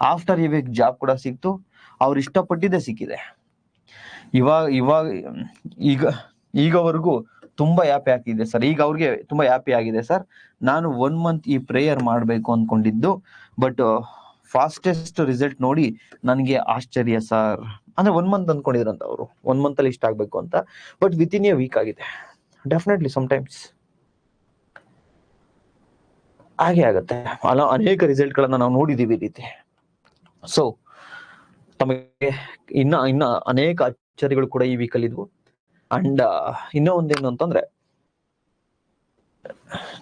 ಆಫ್ಟರ್ ಎ ಜಾಬ್ ಕೂಡ ಸಿಕ್ತು. ಅವ್ರು ಇಷ್ಟಪಟ್ಟಿದ್ದೇ ಸಿಕ್ಕಿದೆ. ಇವಾಗ ಇವಾಗ, ಈಗ, ಈಗವರೆಗೂ ತುಂಬಾ ಹ್ಯಾಪಿ ಆಗಿದೆ ಸರ್ ಈಗ ಅವ್ರಿಗೆ ತುಂಬಾ ಹ್ಯಾಪಿ ಆಗಿದೆ ಸರ್ ನಾನು ಒನ್ ಮಂತ್ ಈ ಪ್ರೇಯರ್ ಮಾಡಬೇಕು ಅಂದ್ಕೊಂಡಿದ್ದು ಬಟ್ ಫಾಸ್ಟೆಸ್ಟ್ ರಿಸಲ್ಟ್ ನೋಡಿ ನನಗೆ ಆಶ್ಚರ್ಯ ಸರ್ ಅಂದ್ರೆ ಒನ್ ಮಂತ್ ಅಂದ್ಕೊಂಡಿದ್ರಂತ ಅವರು. ಒನ್ ಮಂತ್ ಅಲ್ಲಿ ಇಷ್ಟ ಆಗ್ಬೇಕು ಅಂತ. But within a week ಆಗಿದೆ. ಡೆಫಿನೆಟ್ಲಿ ಟೈಮ್ಸ್ ಹಾಗೆ ಆಗುತ್ತೆ. ಅಲ್ಲ ಅನೇಕ ರಿಸಲ್ಟ್ ಗಳನ್ನ ನಾವು ನೋಡಿದೀವಿ ಈ ರೀತಿ. ಸೊ ತಮಗೆ ಇನ್ನ ಇನ್ನ ಅನೇಕ ಅಚ್ಚರಿಗಳು ಕೂಡ ಈ ವೀಕಲ್ಲಿ ಇದ್ವು. ಅಂಡ್ ಇನ್ನೂ ಒಂದೇನು ಅಂತಂದ್ರೆ,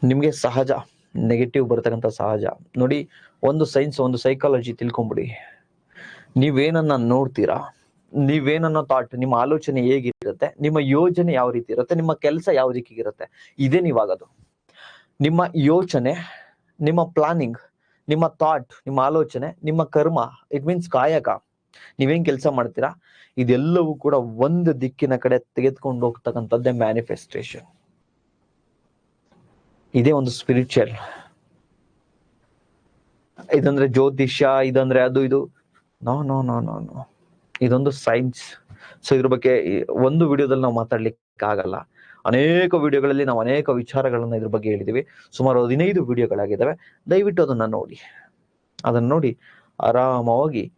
ನಿಮ್ಗೆ ಸಹಜ ನೆಗೆಟಿವ್ ಬರ್ತಕ್ಕಂಥ ಸಹಜ. ನೋಡಿ, ಒಂದು ಸೈನ್ಸ್ ಒಂದು ಸೈಕಾಲಜಿ ತಿಳ್ಕೊಂಬಿಡಿ. ನೀವೇನನ್ನ ನೋಡ್ತೀರಾ? ನೀವೇನನ್ನ ಥಾಟ್ ನಿಮ್ಮ ಆಲೋಚನೆ ಹೇಗಿರುತ್ತೆ? ನಿಮ್ಮ ಯೋಜನೆ ಯಾವ ರೀತಿ ಇರುತ್ತೆ? ನಿಮ್ಮ ಕೆಲಸ ಯಾವ ರೀತಿಗಿರುತ್ತೆ ಇದೇ ನೀವಾಗದು ನಿಮ್ಮ ಯೋಚನೆ, ನಿಮ್ಮ ಪ್ಲಾನಿಂಗ್ ನಿಮ್ಮ ಥಾಟ್ ನಿಮ್ಮ ಆಲೋಚನೆ, ನಿಮ್ಮ ಕರ್ಮ ಇಟ್ ಮೀನ್ಸ್ ಕಾಯಕ. ನೀವೇನ್ ಕೆಲಸ ಮಾಡ್ತೀರಾ? ಇದೆಲ್ಲವೂ ಕೂಡ ಒಂದು ದಿಕ್ಕಿನ ಕಡೆ ತೆಗೆದುಕೊಂಡು ಹೋಗ್ತಕ್ಕಂಥದ್ದೇ ಮ್ಯಾನಿಫೆಸ್ಟೇಷನ್ ಇದೇ ಒಂದು ಸ್ಪಿರಿಚುವಲ್ ಇದಂದ್ರೆ ಜ್ಯೋತಿಷ್ಯ, ಇದಂದ್ರೆ ಅದು, ಇದು. No no no no no ಇದೊಂದು ಸೈನ್ಸ್ ಸೊ ಇದ್ರ ಬಗ್ಗೆ ಒಂದು ವಿಡಿಯೋದಲ್ಲಿ ನಾವು ಮಾತಾಡ್ಲಿಕ್ಕೆ ಆಗಲ್ಲ ಅನೇಕ ವಿಡಿಯೋಗಳಲ್ಲಿ ನಾವು ಅನೇಕ ವಿಚಾರಗಳನ್ನು ಇದ್ರ ಬಗ್ಗೆ ಹೇಳಿದೀವಿ. ಸುಮಾರು ಹದಿನೈದು ವಿಡಿಯೋಗಳಾಗಿದ್ದಾವೆ ದಯವಿಟ್ಟು ಅದನ್ನ ನೋಡಿ. ಅದನ್ನ ನೋಡಿ ಆರಾಮವಾಗಿ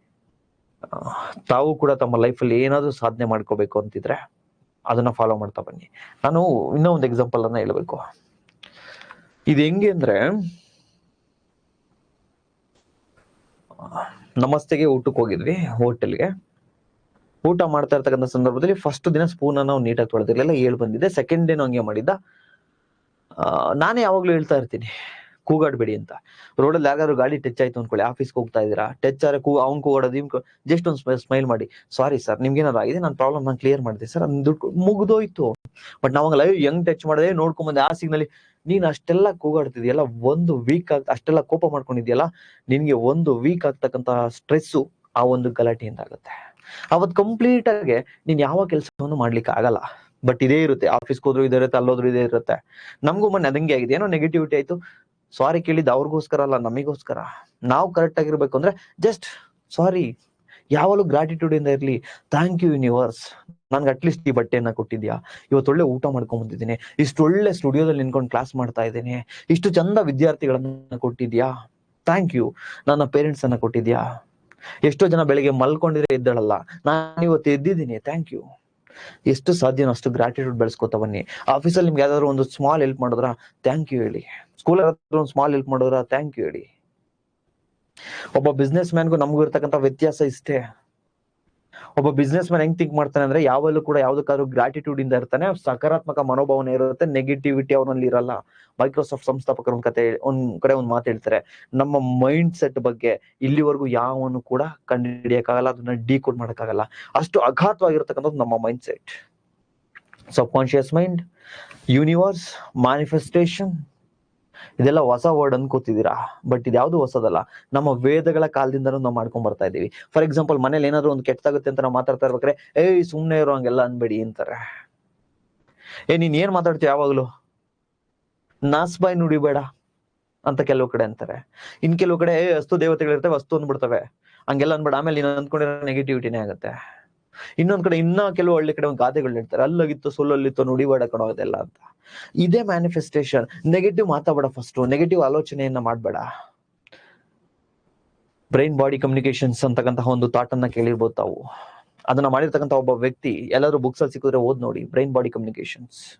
ತಾವು ಕೂಡ ತಮ್ಮ ಲೈಫಲ್ಲಿ ಏನಾದರೂ ಸಾಧನೆ ಮಾಡ್ಕೋಬೇಕು ಅಂತಿದ್ರೆ ಅದನ್ನ ಫಾಲೋ ಮಾಡ್ತಾ ಬನ್ನಿ. ನಾನು ಇನ್ನೂ ಒಂದು ಎಕ್ಸಾಂಪಲ್ ಅನ್ನ ಹೇಳ್ಬೇಕು. ಇದು ಹೆಂಗೆ ಅಂದ್ರೆ ನಮಸ್ತೆಗೆ ಊಟಕ್ಕೆ ಹೋಗಿದ್ವಿ, ಹೋಟೆಲ್ಗೆ. ಊಟ ಮಾಡ್ತಾ ಇರ್ತಕ್ಕಂಥ ಸಂದರ್ಭದಲ್ಲಿ ಫಸ್ಟ್ ದಿನ ಸ್ಪೂನ್ ನಾವು ನೀಟಾಗಿ ತೊಳೆದಿರ್ಲಿಲ್ಲ ಹೇಳಿ ಬಂದಿದೆ. ಸೆಕೆಂಡ್ ಡೇ ಹಂಗೆ ಮಾಡಿದ್ದ. ನಾನೇ ಯಾವಾಗ್ಲೂ ಹೇಳ್ತಾ ಇರ್ತೀನಿ, ಕೂಗಾಡ್ಬೇಡಿ ಅಂತ. ರೋಡಲ್ಲಿ ಯಾರಾದ್ರೂ ಗಾಡಿ ಟಚ್ ಆಯ್ತು ಅನ್ಕೊಳ್ಳಿ ಆಫೀಸ್ಗೆ ಹೋಗ್ತಾ ಇದ್ದೀರಾ ಟಚ್ ಆದ್ರೆ ಕೂ, ಅವ್ನು ಕೂಗಾಡೋದು ನಿಮ್ಗೆ ಜಸ್ಟ್ ಒಂದು ಸ್ಮೈಲ್ ಮಾಡಿ ಸಾರಿ ಸರ್ ನಿಮ್ಗೆ ಏನಾದ್ರು ಆಗಿದೆ? ನಾನು ಪ್ರಾಬ್ಲಮ್ ನಾನು ಕ್ಲಿಯರ್ ಮಾಡಿದೆ ಸರ್ ಅದು ದುಡ್ಡು ಮುಗ್ದೋಯ್ತು. ಬಟ್ ನಾವಾಗ ಲೈವ್ ಹೆಂಗ್ ಟಚ್ ಮಾಡಿದೆ ನೋಡ್ಕೊಂಬಂದೆ ಆ ಸಿಗ್ನಲ್ಲಿ ನೀನು ಅಷ್ಟೆಲ್ಲ ಕೂಗಾಡ್ತಿದ್ಯಲ್ಲ, ಒಂದು ವೀಕ್ ಆಗ್, ಅಷ್ಟೆಲ್ಲ ಕೋಪ ಮಾಡ್ಕೊಂಡಿದ್ಯಲ್ಲ, ನಿನ್ಗೆ ಒಂದು ವೀಕ್ ಆಗ್ತಕ್ಕಂತಹ ಸ್ಟ್ರೆಸ್ಸು ಆ ಒಂದು ಗಲಾಟೆಯಿಂದ ಆಗುತ್ತೆ ಅವತ್ ಕಂಪ್ಲೀಟ್ ಆಗಿ ನೀನ್ ಯಾವ ಕೆಲಸವನ್ನು ಮಾಡ್ಲಿಕ್ಕೆ ಆಗಲ್ಲ. ಬಟ್ ಇದೇ ಇರುತ್ತೆ ಆಫೀಸ್ಗೆ ಹೋದ್ರು ಇದೇ ಇರುತ್ತೆ, ಅಲ್ಲೋದ್ರು ಇದೇ ಇರುತ್ತೆ. ನಮಗೂ ಮೊನ್ನೆ ಅದಂಗೆ ಆಗಿದೆ. ಏನೋ ನೆಗೆಟಿವಿಟಿ ಆಯ್ತು. ಸಾರಿ ಕೇಳಿದ್ದು ಅವ್ರಿಗೋಸ್ಕರ ಅಲ್ಲ, ನಮಿಗೋಸ್ಕರ. ನಾವು ಕರೆಕ್ಟ್ ಆಗಿರ್ಬೇಕು ಅಂದ್ರೆ ಜಸ್ಟ್ ಸಾರಿ ಯಾವಾಗಲೂ ಗ್ರಾಟಿಟ್ಯೂಡ್ ಇಂದ ಇರ್ಲಿ. ಥ್ಯಾಂಕ್ ಯು ಯೂನಿವರ್ಸ್ ನನ್ಗೆ ಅಟ್ಲೀಸ್ಟ್ ಈ ಬಟ್ಟೆಯನ್ನ ಕೊಟ್ಟಿದ್ಯಾ? ಇವತ್ತು ಒಳ್ಳೆ ಊಟ ಮಾಡ್ಕೊಂಡ್ ಬಂದಿದ್ದೀನಿ. ಇಷ್ಟು ಒಳ್ಳೆ ಸ್ಟುಡಿಯೋದಲ್ಲಿ ನಿನ್ಕೊಂಡು ಕ್ಲಾಸ್ ಮಾಡ್ತಾ ಇದ್ದೀನಿ. ಇಷ್ಟು ಚಂದ ವಿದ್ಯಾರ್ಥಿಗಳನ್ನ ಕೊಟ್ಟಿದ್ಯಾ? ಥ್ಯಾಂಕ್ ಯು ನನ್ನ ಪೇರೆಂಟ್ಸ್ ಅನ್ನ ಕೊಟ್ಟಿದ್ಯಾ? ಎಷ್ಟೋ ಜನ ಬೆಳಿಗ್ಗೆ ಮಲ್ಕೊಂಡಿದ್ರೆ ಇದ್ದಾಳಲ್ಲ ನಾನು ಇವತ್ತು ಎದ್ದಿದ್ದೀನಿ ಥ್ಯಾಂಕ್ ಯು ಎಷ್ಟು ಸಾಧ್ಯನೋ ಅಷ್ಟು ಗ್ರಾಟಿಟ್ಯೂಡ್ ಬೆಳೆಸ್ಕೊತಾ ಬನ್ನಿ. ಆಫೀಸಲ್ಲಿ ನಿಮ್ಗೆ ಯಾವ್ದಾದ್ರು ಒಂದು ಸ್ಮಾಲ್ ಹೆಲ್ಪ್ ಮಾಡಿದ್ರ ಥ್ಯಾಂಕ್ ಯು ಹೇಳಿ. ಸ್ಕೂಲ್ ಒಂದು ಸ್ಮಾಲ್ ಹೆಲ್ಪ್ ಮಾಡಿದ್ರ ಥ್ಯಾಂಕ್ ಯು ಹೇಳಿ. ಒಬ್ಬ ಬಿಸ್ನೆಸ್ ಮ್ಯಾನ್ಗೂ ನಮಗೂ ಇರ್ತಕ್ಕಂಥ ವ್ಯತ್ಯಾಸ ಇಷ್ಟೇ. ಒಬ್ಬ ಬಿಸ್ನೆಸ್ ಮ್ಯಾನ್ ಹೆಂಗ್ ಥಿಂಕ್ ಮಾಡ್ತಾನೆ ಅಂದ್ರೆ ಯಾವಲ್ಲೂ ಕೂಡ ಯಾವ್ದಕ್ಕಾದ್ರೂ ಗ್ರಾಟಿಟ್ಯೂಡ್ ಇಂದ ಇರ್ತಾನೆ ಸಕಾರಾತ್ಮಕ ಮನೋಭಾವನೆ ಇರುತ್ತೆ ನೆಗೆಟಿವಿಟಿ ಅವನಲ್ಲಿ ಇರಲ್ಲ. ಮೈಕ್ರೋಸಾಫ್ಟ್ ಸಂಸ್ಥಾಪಕರು ಒಂದ್ ಕತೆ, ಒಂದ್ ಕಡೆ ಒಂದ್ ಮಾತು ಹೇಳ್ತಾರೆ, ನಮ್ಮ ಮೈಂಡ್ ಸೆಟ್ ಬಗ್ಗೆ ಇಲ್ಲಿವರೆಗೂ ಯಾವನು ಕೂಡ ಕಂಡುಹಿಡಿಯಕ್ಕಾಗಲ್ಲ, ಅದನ್ನ ಡಿಕೋಡ್ ಮಾಡಕ್ಕಾಗಲ್ಲ. ಅಷ್ಟು ಅಘಾತವಾಗಿರ್ತಕ್ಕಂಥದ್ದು ನಮ್ಮ mindset subconscious mind universe manifestation ಇದೆಲ್ಲ ಹೊಸ ವರ್ಡ್ ಅನ್ಕೋತಿದ್ದೀರಾ ಬಟ್ ಇದ್ಯಾವುದು ಹೊಸದಲ್ಲ, ನಮ್ಮ ವೇದಗಳ ಕಾಲದಿಂದ ನಾವು ಮಾಡ್ಕೊಂಡ್ ಬರ್ತಾ ಇದೀವಿ. ಫಾರ್ ಎಕ್ಸಾಂಪಲ್ ಮನೇಲಿ ಏನಾದ್ರು ಒಂದು ಕೆಟ್ಟಾಗುತ್ತೆ ಅಂತ ನಾವು ಮಾತಾಡ್ತಾ ಇರ್ಬೇಕ್ರೆ ಏಯ್, ಸುಮ್ನೆ ಇರೋ, ಹಂಗೆಲ್ಲ ಅನ್ಬೇಡಿ ಅಂತಾರೆ. ಏ, ನೀನ್ ಏನ್ ಮಾತಾಡ್ತೀಯ ಯಾವಾಗ್ಲೂ? ನಾಸ್ಬಾಯ್ ನುಡಿಬೇಡ ಅಂತ ಕೆಲವು ಕಡೆ ಅಂತಾರೆ. ಇನ್ ಕೆಲವು ಕಡೆ ಏ ಅಸ್ತು ದೇವತೆಗಳಿರ್ತವೆ ವಸ್ತು ಅಂದ್ಬಿಡ್ತವೆ. ಹಂಗೆಲ್ಲ ಅನ್ಬೇಡ. ಆಮೇಲೆ ನೀನು ಅಂದ್ಕೊಂಡಿರೋ ನೆಗೆಟಿವಿಟಿನೇ ಆಗುತ್ತೆ. ಇನ್ನೊಂದ್ ಕಡೆ ಇನ್ನ ಕೆಲವು ಹಳ್ಳಿ ಕಡೆ ಒಂದು ಗಾದೆಗಳು ಹೇಳ್ತಾರೆ, ಅಲ್ಲೋಗಿತ್ತು ಸೊಲ್ಲಲ್ಲಿತ್ತು ನುಡಿಬೇಡ ಕಣೋ ಅಂತ. ಇದೇ ಮ್ಯಾನಿಫೆಸ್ಟೇಷನ್ ನೆಗೆಟಿವ್ ಮಾತಾಡಬೇಡ ಫಸ್ಟ್ ನೆಗೆಟಿವ್ ಆಲೋಚನೆಯನ್ನ ಮಾಡಬೇಡ. ಬ್ರೈನ್ ಬಾಡಿ ಕಮ್ಯುನಿಕೇಶನ್ಸ್ ಅಂತಕ್ಕಂತಹ ಒಂದು ಥಾಟ್ ಅನ್ನ ಕೇಳಿರ್ಬೋದು ತಾವು. ಅದನ್ನ ಮಾಡಿರ್ತಕ್ಕಂಥ ಒಬ್ಬ ವ್ಯಕ್ತಿ ಎಲ್ಲರೂ ಬುಕ್ಸ್ ಅಲ್ಲಿ ಸಿಕ್ಕಿದ್ರೆ ಓದ್ ನೋಡಿ ಬ್ರೈನ್ ಬಾಡಿ ಕಮ್ಯುನಿಕೇಶನ್ಸ್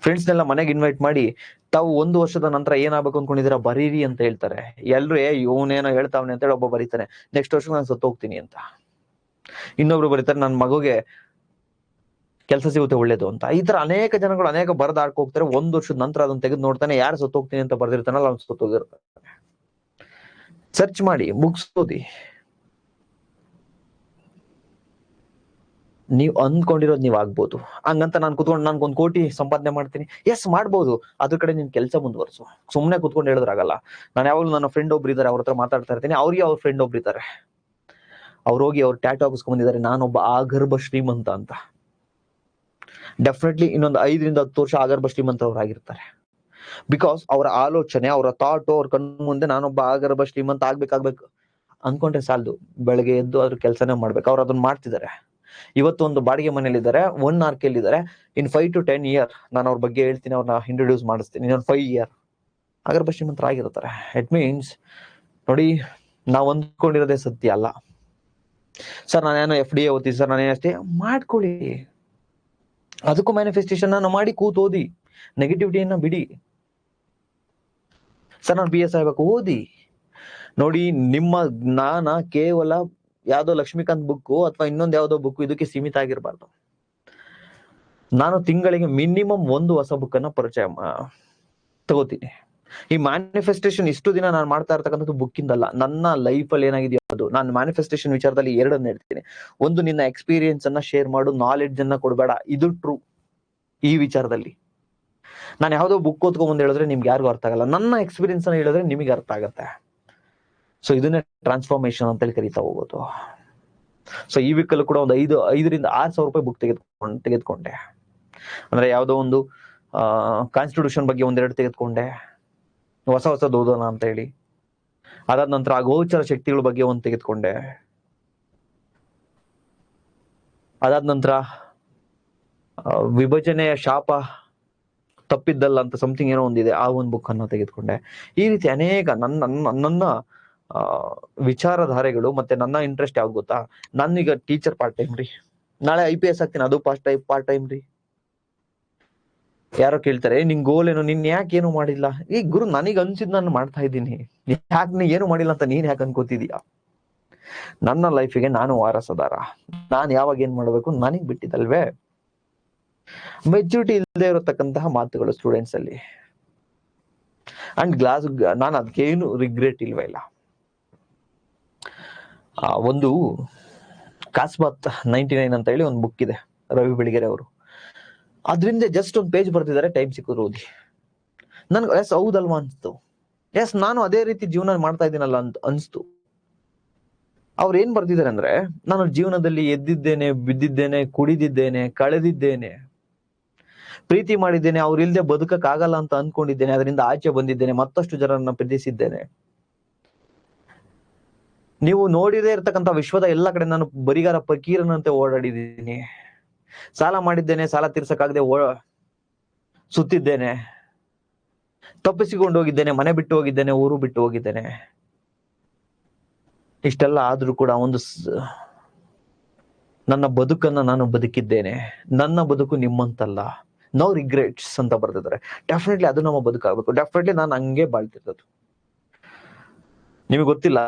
ಫ್ರೆಂಡ್ಸ್ನೆಲ್ಲ ಮನೆಗೆ ಇನ್ವೈಟ್ ಮಾಡಿ, ತಾವು ಒಂದು ವರ್ಷದ ನಂತರ ಏನಾಗಬೇಕು ಅನ್ಕೊಂಡಿದ್ದೀರಾ, ಬರೀರಿ ಅಂತ ಹೇಳ್ತಾರೆ. ಎಲ್ರು, ಏ, ಇವನೇನೋ ಹೇಳ್ತಾವನೆ ಅಂತ ಹೇಳಿ ಒಬ್ಬ ಬರೀತಾನೆ. ನೆಕ್ಸ್ಟ್ ವರ್ಷ ನಾನು ಸತ್ತೋಗ್ತೀನಿ ಅಂತ. ಇನ್ನೊಬ್ರು ಬರೀತಾರೆ ನನ್ನ ಮಗುಗೆ ಕೆಲಸ ಸಿಗುತ್ತೆ, ಒಳ್ಳೇದು ಅಂತ. ಈ ತರ ಅನೇಕ ಜನಗಳು ಅನೇಕ ಬರೆದು ಹೋಗ್ತಾರೆ. ಒಂದ್ ವರ್ಷದ ನಂತರ ಅದನ್ನ ತೆಗೆದು ನೋಡ್ತಾನೆ, ಯಾರು ಸತ್ತೋಗ್ತೀನಿ ಅಂತ ಬರ್ದಿರ್ತಾನಲ್ಲ ಅವ್ನು ಸತ್ತೋಗಿರ್ತಾನೆ ಸರ್ಚ್ ಮಾಡಿ ಬುಕ್ಸ್ ಓದಿ ನೀವ್ ಅಂದ್ಕೊಂಡಿರೋದು ನೀವ್ ಆಗ್ಬೋದು. ಹಂಗಂತ ನಾನು ಕುತ್ಕೊಂಡು, ನಾನು ಒಂದ್ ಕೋಟಿ ಸಂಪಾದನೆ ಮಾಡ್ತೀನಿ. ಎಸ್ ಮಾಡ್ಬೋದು. ಅದ್ರ ಕಡೆ ನಿನ್ ಕೆಲಸ ಮುಂದುವರ್ಸು. ಸುಮ್ನೆ ಕುತ್ಕೊಂಡು ಹೇಳಿದ್ರಾಗಲ್ಲ. ನಾನು ಯಾವಾಗಲೂ ನನ್ನ ಫ್ರೆಂಡ್ ಒಬ್ರು ಇದಾರೆ, ಅವ್ರ ಹತ್ರ ಮಾತಾಡ್ತಾ ಇರ್ತೀನಿ. ಅವ್ರಿಗೆ ಅವ್ರ ಫ್ರೆಂಡ್ ಒಬ್ರು ಇದ್ದಾರೆ ಅವ್ರು ಹೋಗಿ ಅವ್ರು ಟ್ಯಾಟು ಹಾಕಿಸ್ಕೊಂಡಿದ್ದಾರೆ ನಾನೊಬ್ಬ ಆಗರ್ಭ ಶ್ರೀಮಂತ ಅಂತ. ಡೆಫಿನೆಟ್ಲಿ ಇನ್ನೊಂದು ಐದರಿಂದ ಹತ್ತು ವರ್ಷ ಆಗರ್ಭ ಶ್ರೀಮಂತರವರಾಗಿರ್ತಾರೆ ಬಿಕಾಸ್ ಅವರ ಆಲೋಚನೆ, ಅವರ ಥಾಟು ಅವ್ರ ಕಣ್ಣು ಮುಂದೆ ನಾನೊಬ್ಬ ಆಗರ್ಭ ಶ್ರೀಮಂತ ಆಗ್ಬೇಕಾಗ್ಬೇಕು. ಅನ್ಕೊಂಡ್ರೆ ಸಾಲದು. ಬೆಳಗ್ಗೆ ಎದ್ದು ಅದ್ರ ಕೆಲಸನೇ ಮಾಡ್ಬೇಕು. ಅವ್ರು ಅದನ್ನ ಮಾಡ್ತಿದ್ದಾರೆ. ಇವತ್ತು ಒಂದು ಬಾಡಿಗೆ ಮನೇಲಿ ಇದ್ದಾರೆ ಒನ್ ಆರ್ ಇದ್ದಾರೆ in five to ten year ನಾನು ಅವ್ರ ಬಗ್ಗೆ ಹೇಳ್ತೀನಿ ಅವ್ರನ್ನ ಇಂಟ್ರೊಡ್ಯೂಸ್ ಮಾಡಿಸ್ತೀನಿ. ಇನ್ನೊಂದು ಫೈವ್ ಇಯರ್ ಆಗರ್ಭ ಶ್ರೀಮಂತರಾಗಿರ್ತಾರೆ. ಇಟ್ ಮೀನ್ಸ್ ನೋಡಿ, ನಾವು ಅಂದ್ಕೊಂಡಿರೋದೇ ಸತ್ಯ ಅಲ್ಲ. ಸರ್ ನಾನೇನು ಎಫ್ ಡಿ ಎ ಓದ್ತೀನಿ ಸರ್ ನಾನೇನು ಅಷ್ಟೇ ಮಾಡ್ಕೊಳ್ಳಿ. ಅದಕ್ಕೂ ಮ್ಯಾನಿಫೆಸ್ಟೇಷನ್ ನಾನು ಮಾಡಿ ಕೂತ್ ಓದಿ. ನೆಗೆಟಿವಿಟಿಯನ್ನ ಬಿಡಿ. ಸರ್, ನಾನು ಬಿ ಎಸ್ ಆಗ್ಬೇಕು ಓದಿ. ನೋಡಿ, ನಿಮ್ಮ ಜ್ಞಾನ ಕೇವಲ ಯಾವ್ದೋ ಲಕ್ಷ್ಮೀಕಾಂತ್ ಬುಕ್ಕು ಅಥವಾ ಇನ್ನೊಂದ್ ಯಾವ್ದೋ ಬುಕ್ ಇದಕ್ಕೆ ಸೀಮಿತ ಆಗಿರ್ಬಾರ್ದು. ನಾನು ತಿಂಗಳಿಗೆ ಮಿನಿಮಮ್ ಒಂದು ಹೊಸ ಬುಕ್ ಅನ್ನ ಪರಿಚಯ ತಗೋತೀನಿ. ಈ ಮ್ಯಾನಿಫೆಸ್ಟೇಷನ್ ಇಷ್ಟು ದಿನ ನಾನು ಮಾಡ್ತಾ ಇರ್ತಕ್ಕಂಥದ್ದು ಬುಕ್ಕಿಂದಲ್ಲ ನನ್ನ ಲೈಫ್ ಅಲ್ಲಿ ಏನಾಗಿದೆಯೋ ಅದು. ನಾನು ಮ್ಯಾನಿಫೆಸ್ಟೇಷನ್ ವಿಚಾರದಲ್ಲಿ ಎರಡನ್ನ ಹೇಳ್ತೀನಿ. ಒಂದು, ನಿನ್ನ ಎಕ್ಸ್ಪೀರಿಯನ್ಸ್ ಅನ್ನ ಶೇರ್ ಮಾಡು ನಾಲೆಡ್ಜ್ ಅನ್ನ ಕೊಡಬೇಡ. ಇದು ಟ್ರೂ ಈ ವಿಚಾರದಲ್ಲಿ. ನಾನು ಯಾವುದೋ ಬುಕ್ ಓದ್ಕೊಂಡ್ ಹೇಳಿದ್ರೆ ನಿಮ್ಗೆ ಯಾರಿಗೂ ಅರ್ಥ ಆಗಲ್ಲ. ನನ್ನ ಎಕ್ಸ್ಪೀರಿಯನ್ಸ್ ಅನ್ನ ಹೇಳಿದ್ರೆ ನಿಮಗೆ ಅರ್ಥ ಆಗತ್ತೆ. ಸೊ ಇದನ್ನೇ ಟ್ರಾನ್ಸ್ಫಾರ್ಮೇಶನ್ ಅಂತೇಳಿ ಕರಿತಾ ಹೋಗೋದು. ಸೊ ಈ ವೀಕಲ್ಲಿ ಕೂಡ ಒಂದು ಐದು, ಐದರಿಂದ ಆರು ಸಾವಿರ ರೂಪಾಯಿ ಬುಕ್ ತೆಗೆದುಕೊಂಡು, ತೆಗೆದುಕೊಂಡೆ. ಅಂದ್ರೆ ಯಾವುದೋ ಒಂದು ಕಾನ್ಸ್ಟಿಟ್ಯೂಷನ್ ಬಗ್ಗೆ ಒಂದೆರಡು ತೆಗೆದುಕೊಂಡೆ. ಹೊಸ ಹೊಸದು ಓದೋಣ ಅಂತ ಹೇಳಿ. ಅದಾದ ನಂತರ ಆ ಗೋಚರ ಶಕ್ತಿಗಳ ಬಗ್ಗೆ ಒಂದು ತೆಗೆದುಕೊಂಡೆ. ಅದಾದ ನಂತರ ವಿಭಜನೆಯ ಶಾಪ ತಪ್ಪಿದ್ದಲ್ಲ ಅಂತ ಸಮಥಿಂಗ್ ಏನೋ ಒಂದಿದೆ, ಆ ಒಂದು ಬುಕ್ ಅನ್ನು ತೆಗೆದುಕೊಂಡೆ. ಈ ರೀತಿ ಅನೇಕ ನನ್ನ ನನ್ನ ವಿಚಾರಧಾರೆಗಳು ಮತ್ತೆ ನನ್ನ ಇಂಟ್ರೆಸ್ಟ್ ಯಾವ್ದು ಗೊತ್ತಾ? ನಾನೀಗ ಟೀಚರ್ ಪಾರ್ಟ್ ಟೈಮ್ ರೀ. ನಾಳೆ ಐ ಪಿ ಎಸ್ ಆಗ್ತೀನಿ, ಅದು ಪಾರ್ಟ್ ಟೈಮ್ ಪಾರ್ಟ್ ಟೈಮ್ ರೀ. ಯಾರೋ ಕೇಳ್ತಾರೆ ನಿನ್ ಗೋಲ್ ಏನು? ನಿನ್ ಯಾಕೆ ಏನು ಮಾಡಿಲ್ಲ? ಈ ಗುರು, ನನಗೆ ಅನ್ಸಿದ್ ನಾನು ಮಾಡ್ತಾ ಇದ್ದೀನಿ. ಯಾಕೆ ನೀ ಏನು ಮಾಡಿಲ್ಲ ಅಂತ ನೀನ್ ಯಾಕೆ ಅನ್ಕೋತಿದೀಯ? ನನ್ನ ಲೈಫಿಗೆ ನಾನು ವಾರಸದಾರ. ನಾನ್ ಯಾವಾಗ ಏನ್ ಮಾಡ್ಬೇಕು ನನಗ್ ಬಿಟ್ಟಿದಲ್ವೇ ಮೆಚುರಿಟಿ ಇಲ್ಲದೆ ಇರತಕ್ಕಂತಹ ಮಾತುಗಳು ಸ್ಟೂಡೆಂಟ್ಸ್ ಅಲ್ಲಿ. ಅಂಡ್ ಗ್ಲಾಸ್ ನಾನು ಏನು ರಿಗ್ರೆಟ್ ಇಲ್ವೇ ಇಲ್ಲ. ಒಂದು ಕಾಸ್ಬಾತ್ ನೈಂಟಿ ನೈನ್ ಅಂತ ಹೇಳಿ ಒಂದು ಬುಕ್ ಇದೆ, ರವಿ ಬೆಳಿಗೆರೆ ಅವರು. ಅದರಿಂದ ಜಸ್ಟ್ ಒಂದು ಪೇಜ್ ಬರ್ತಿದ್ದಾರೆ ಟೈಮ್ ಸಿಕ್ಕಿದ್ರು ಓದಿ. ನನ್ಗೆ ಎಸ್ ಹೌದಲ್ವಾ ಅನ್ಸ್ತು. ಎಸ್ ನಾನು ಅದೇ ರೀತಿ ಜೀವನ ಮಾಡ್ತಾ ಇದ್ದೀನಲ್ಲ ಅಂತ ಅನ್ಸ್ತು. ಅವ್ರು ಏನ್ ಬರ್ತಿದ್ದಾರೆ ಅಂದ್ರೆ, ನಾನು ಜೀವನದಲ್ಲಿ ಎದ್ದಿದ್ದೇನೆ, ಬಿದ್ದಿದ್ದೇನೆ, ಕುಡಿದಿದ್ದೇನೆ, ಕಳೆದಿದ್ದೇನೆ, ಪ್ರೀತಿ ಮಾಡಿದ್ದೇನೆ, ಅವ್ರು ಇಲ್ದೆ ಬದುಕಕ್ ಆಗಲ್ಲ ಅಂತ ಅನ್ಕೊಂಡಿದ್ದೇನೆ, ಅದರಿಂದ ಆಚೆ ಬಂದಿದ್ದೇನೆ, ಮತ್ತಷ್ಟು ಜನರನ್ನ ಪ್ರೀತಿಸಿದ್ದೇನೆ. ನೀವು ನೋಡಿದೇ ಇರ್ತಕ್ಕಂಥ ವಿಶ್ವದ ಎಲ್ಲ ಕಡೆ ನಾನು ಬರಿಗಾರ ಪಕೀರನಂತೆ ಓಡಾಡಿದ್ದೀನಿ. ಸಾಲ ಮಾಡಿದ್ದೇನೆ, ಸಾಲ ತೀರ್ಸಕ್ಕಾಗದೆ ಸುತ್ತಿದ್ದೇನೆ. ತಪ್ಪಿಸಿಕೊಂಡು ಹೋಗಿದ್ದೇನೆ, ಮನೆ ಬಿಟ್ಟು ಹೋಗಿದ್ದೇನೆ, ಊರು ಬಿಟ್ಟು ಹೋಗಿದ್ದೇನೆ. ಇಷ್ಟೆಲ್ಲ ಆದ್ರೂ ಕೂಡ ಒಂದು ನನ್ನ ಬದುಕನ್ನ ನಾನು ಬದುಕಿದ್ದೇನೆ. ನನ್ನ ಬದುಕು ನಿಮ್ಮಂತಲ್ಲ. ನೋ ರಿಗ್ರೆಟ್ಸ್ ಅಂತ ಬರ್ತಿದ್ದಾರೆ ಡೆಫಿನೆಟ್ಲಿ ಅದು ನಮ್ಮ ಬದುಕಾಗಬೇಕು. ಡೆಫಿನೆಟ್ಲಿ ನಾನು ಹಂಗೆ ಬಾಳ್ತಿರೋದು. ನಿಮಗೆ ಗೊತ್ತಿಲ್ಲ,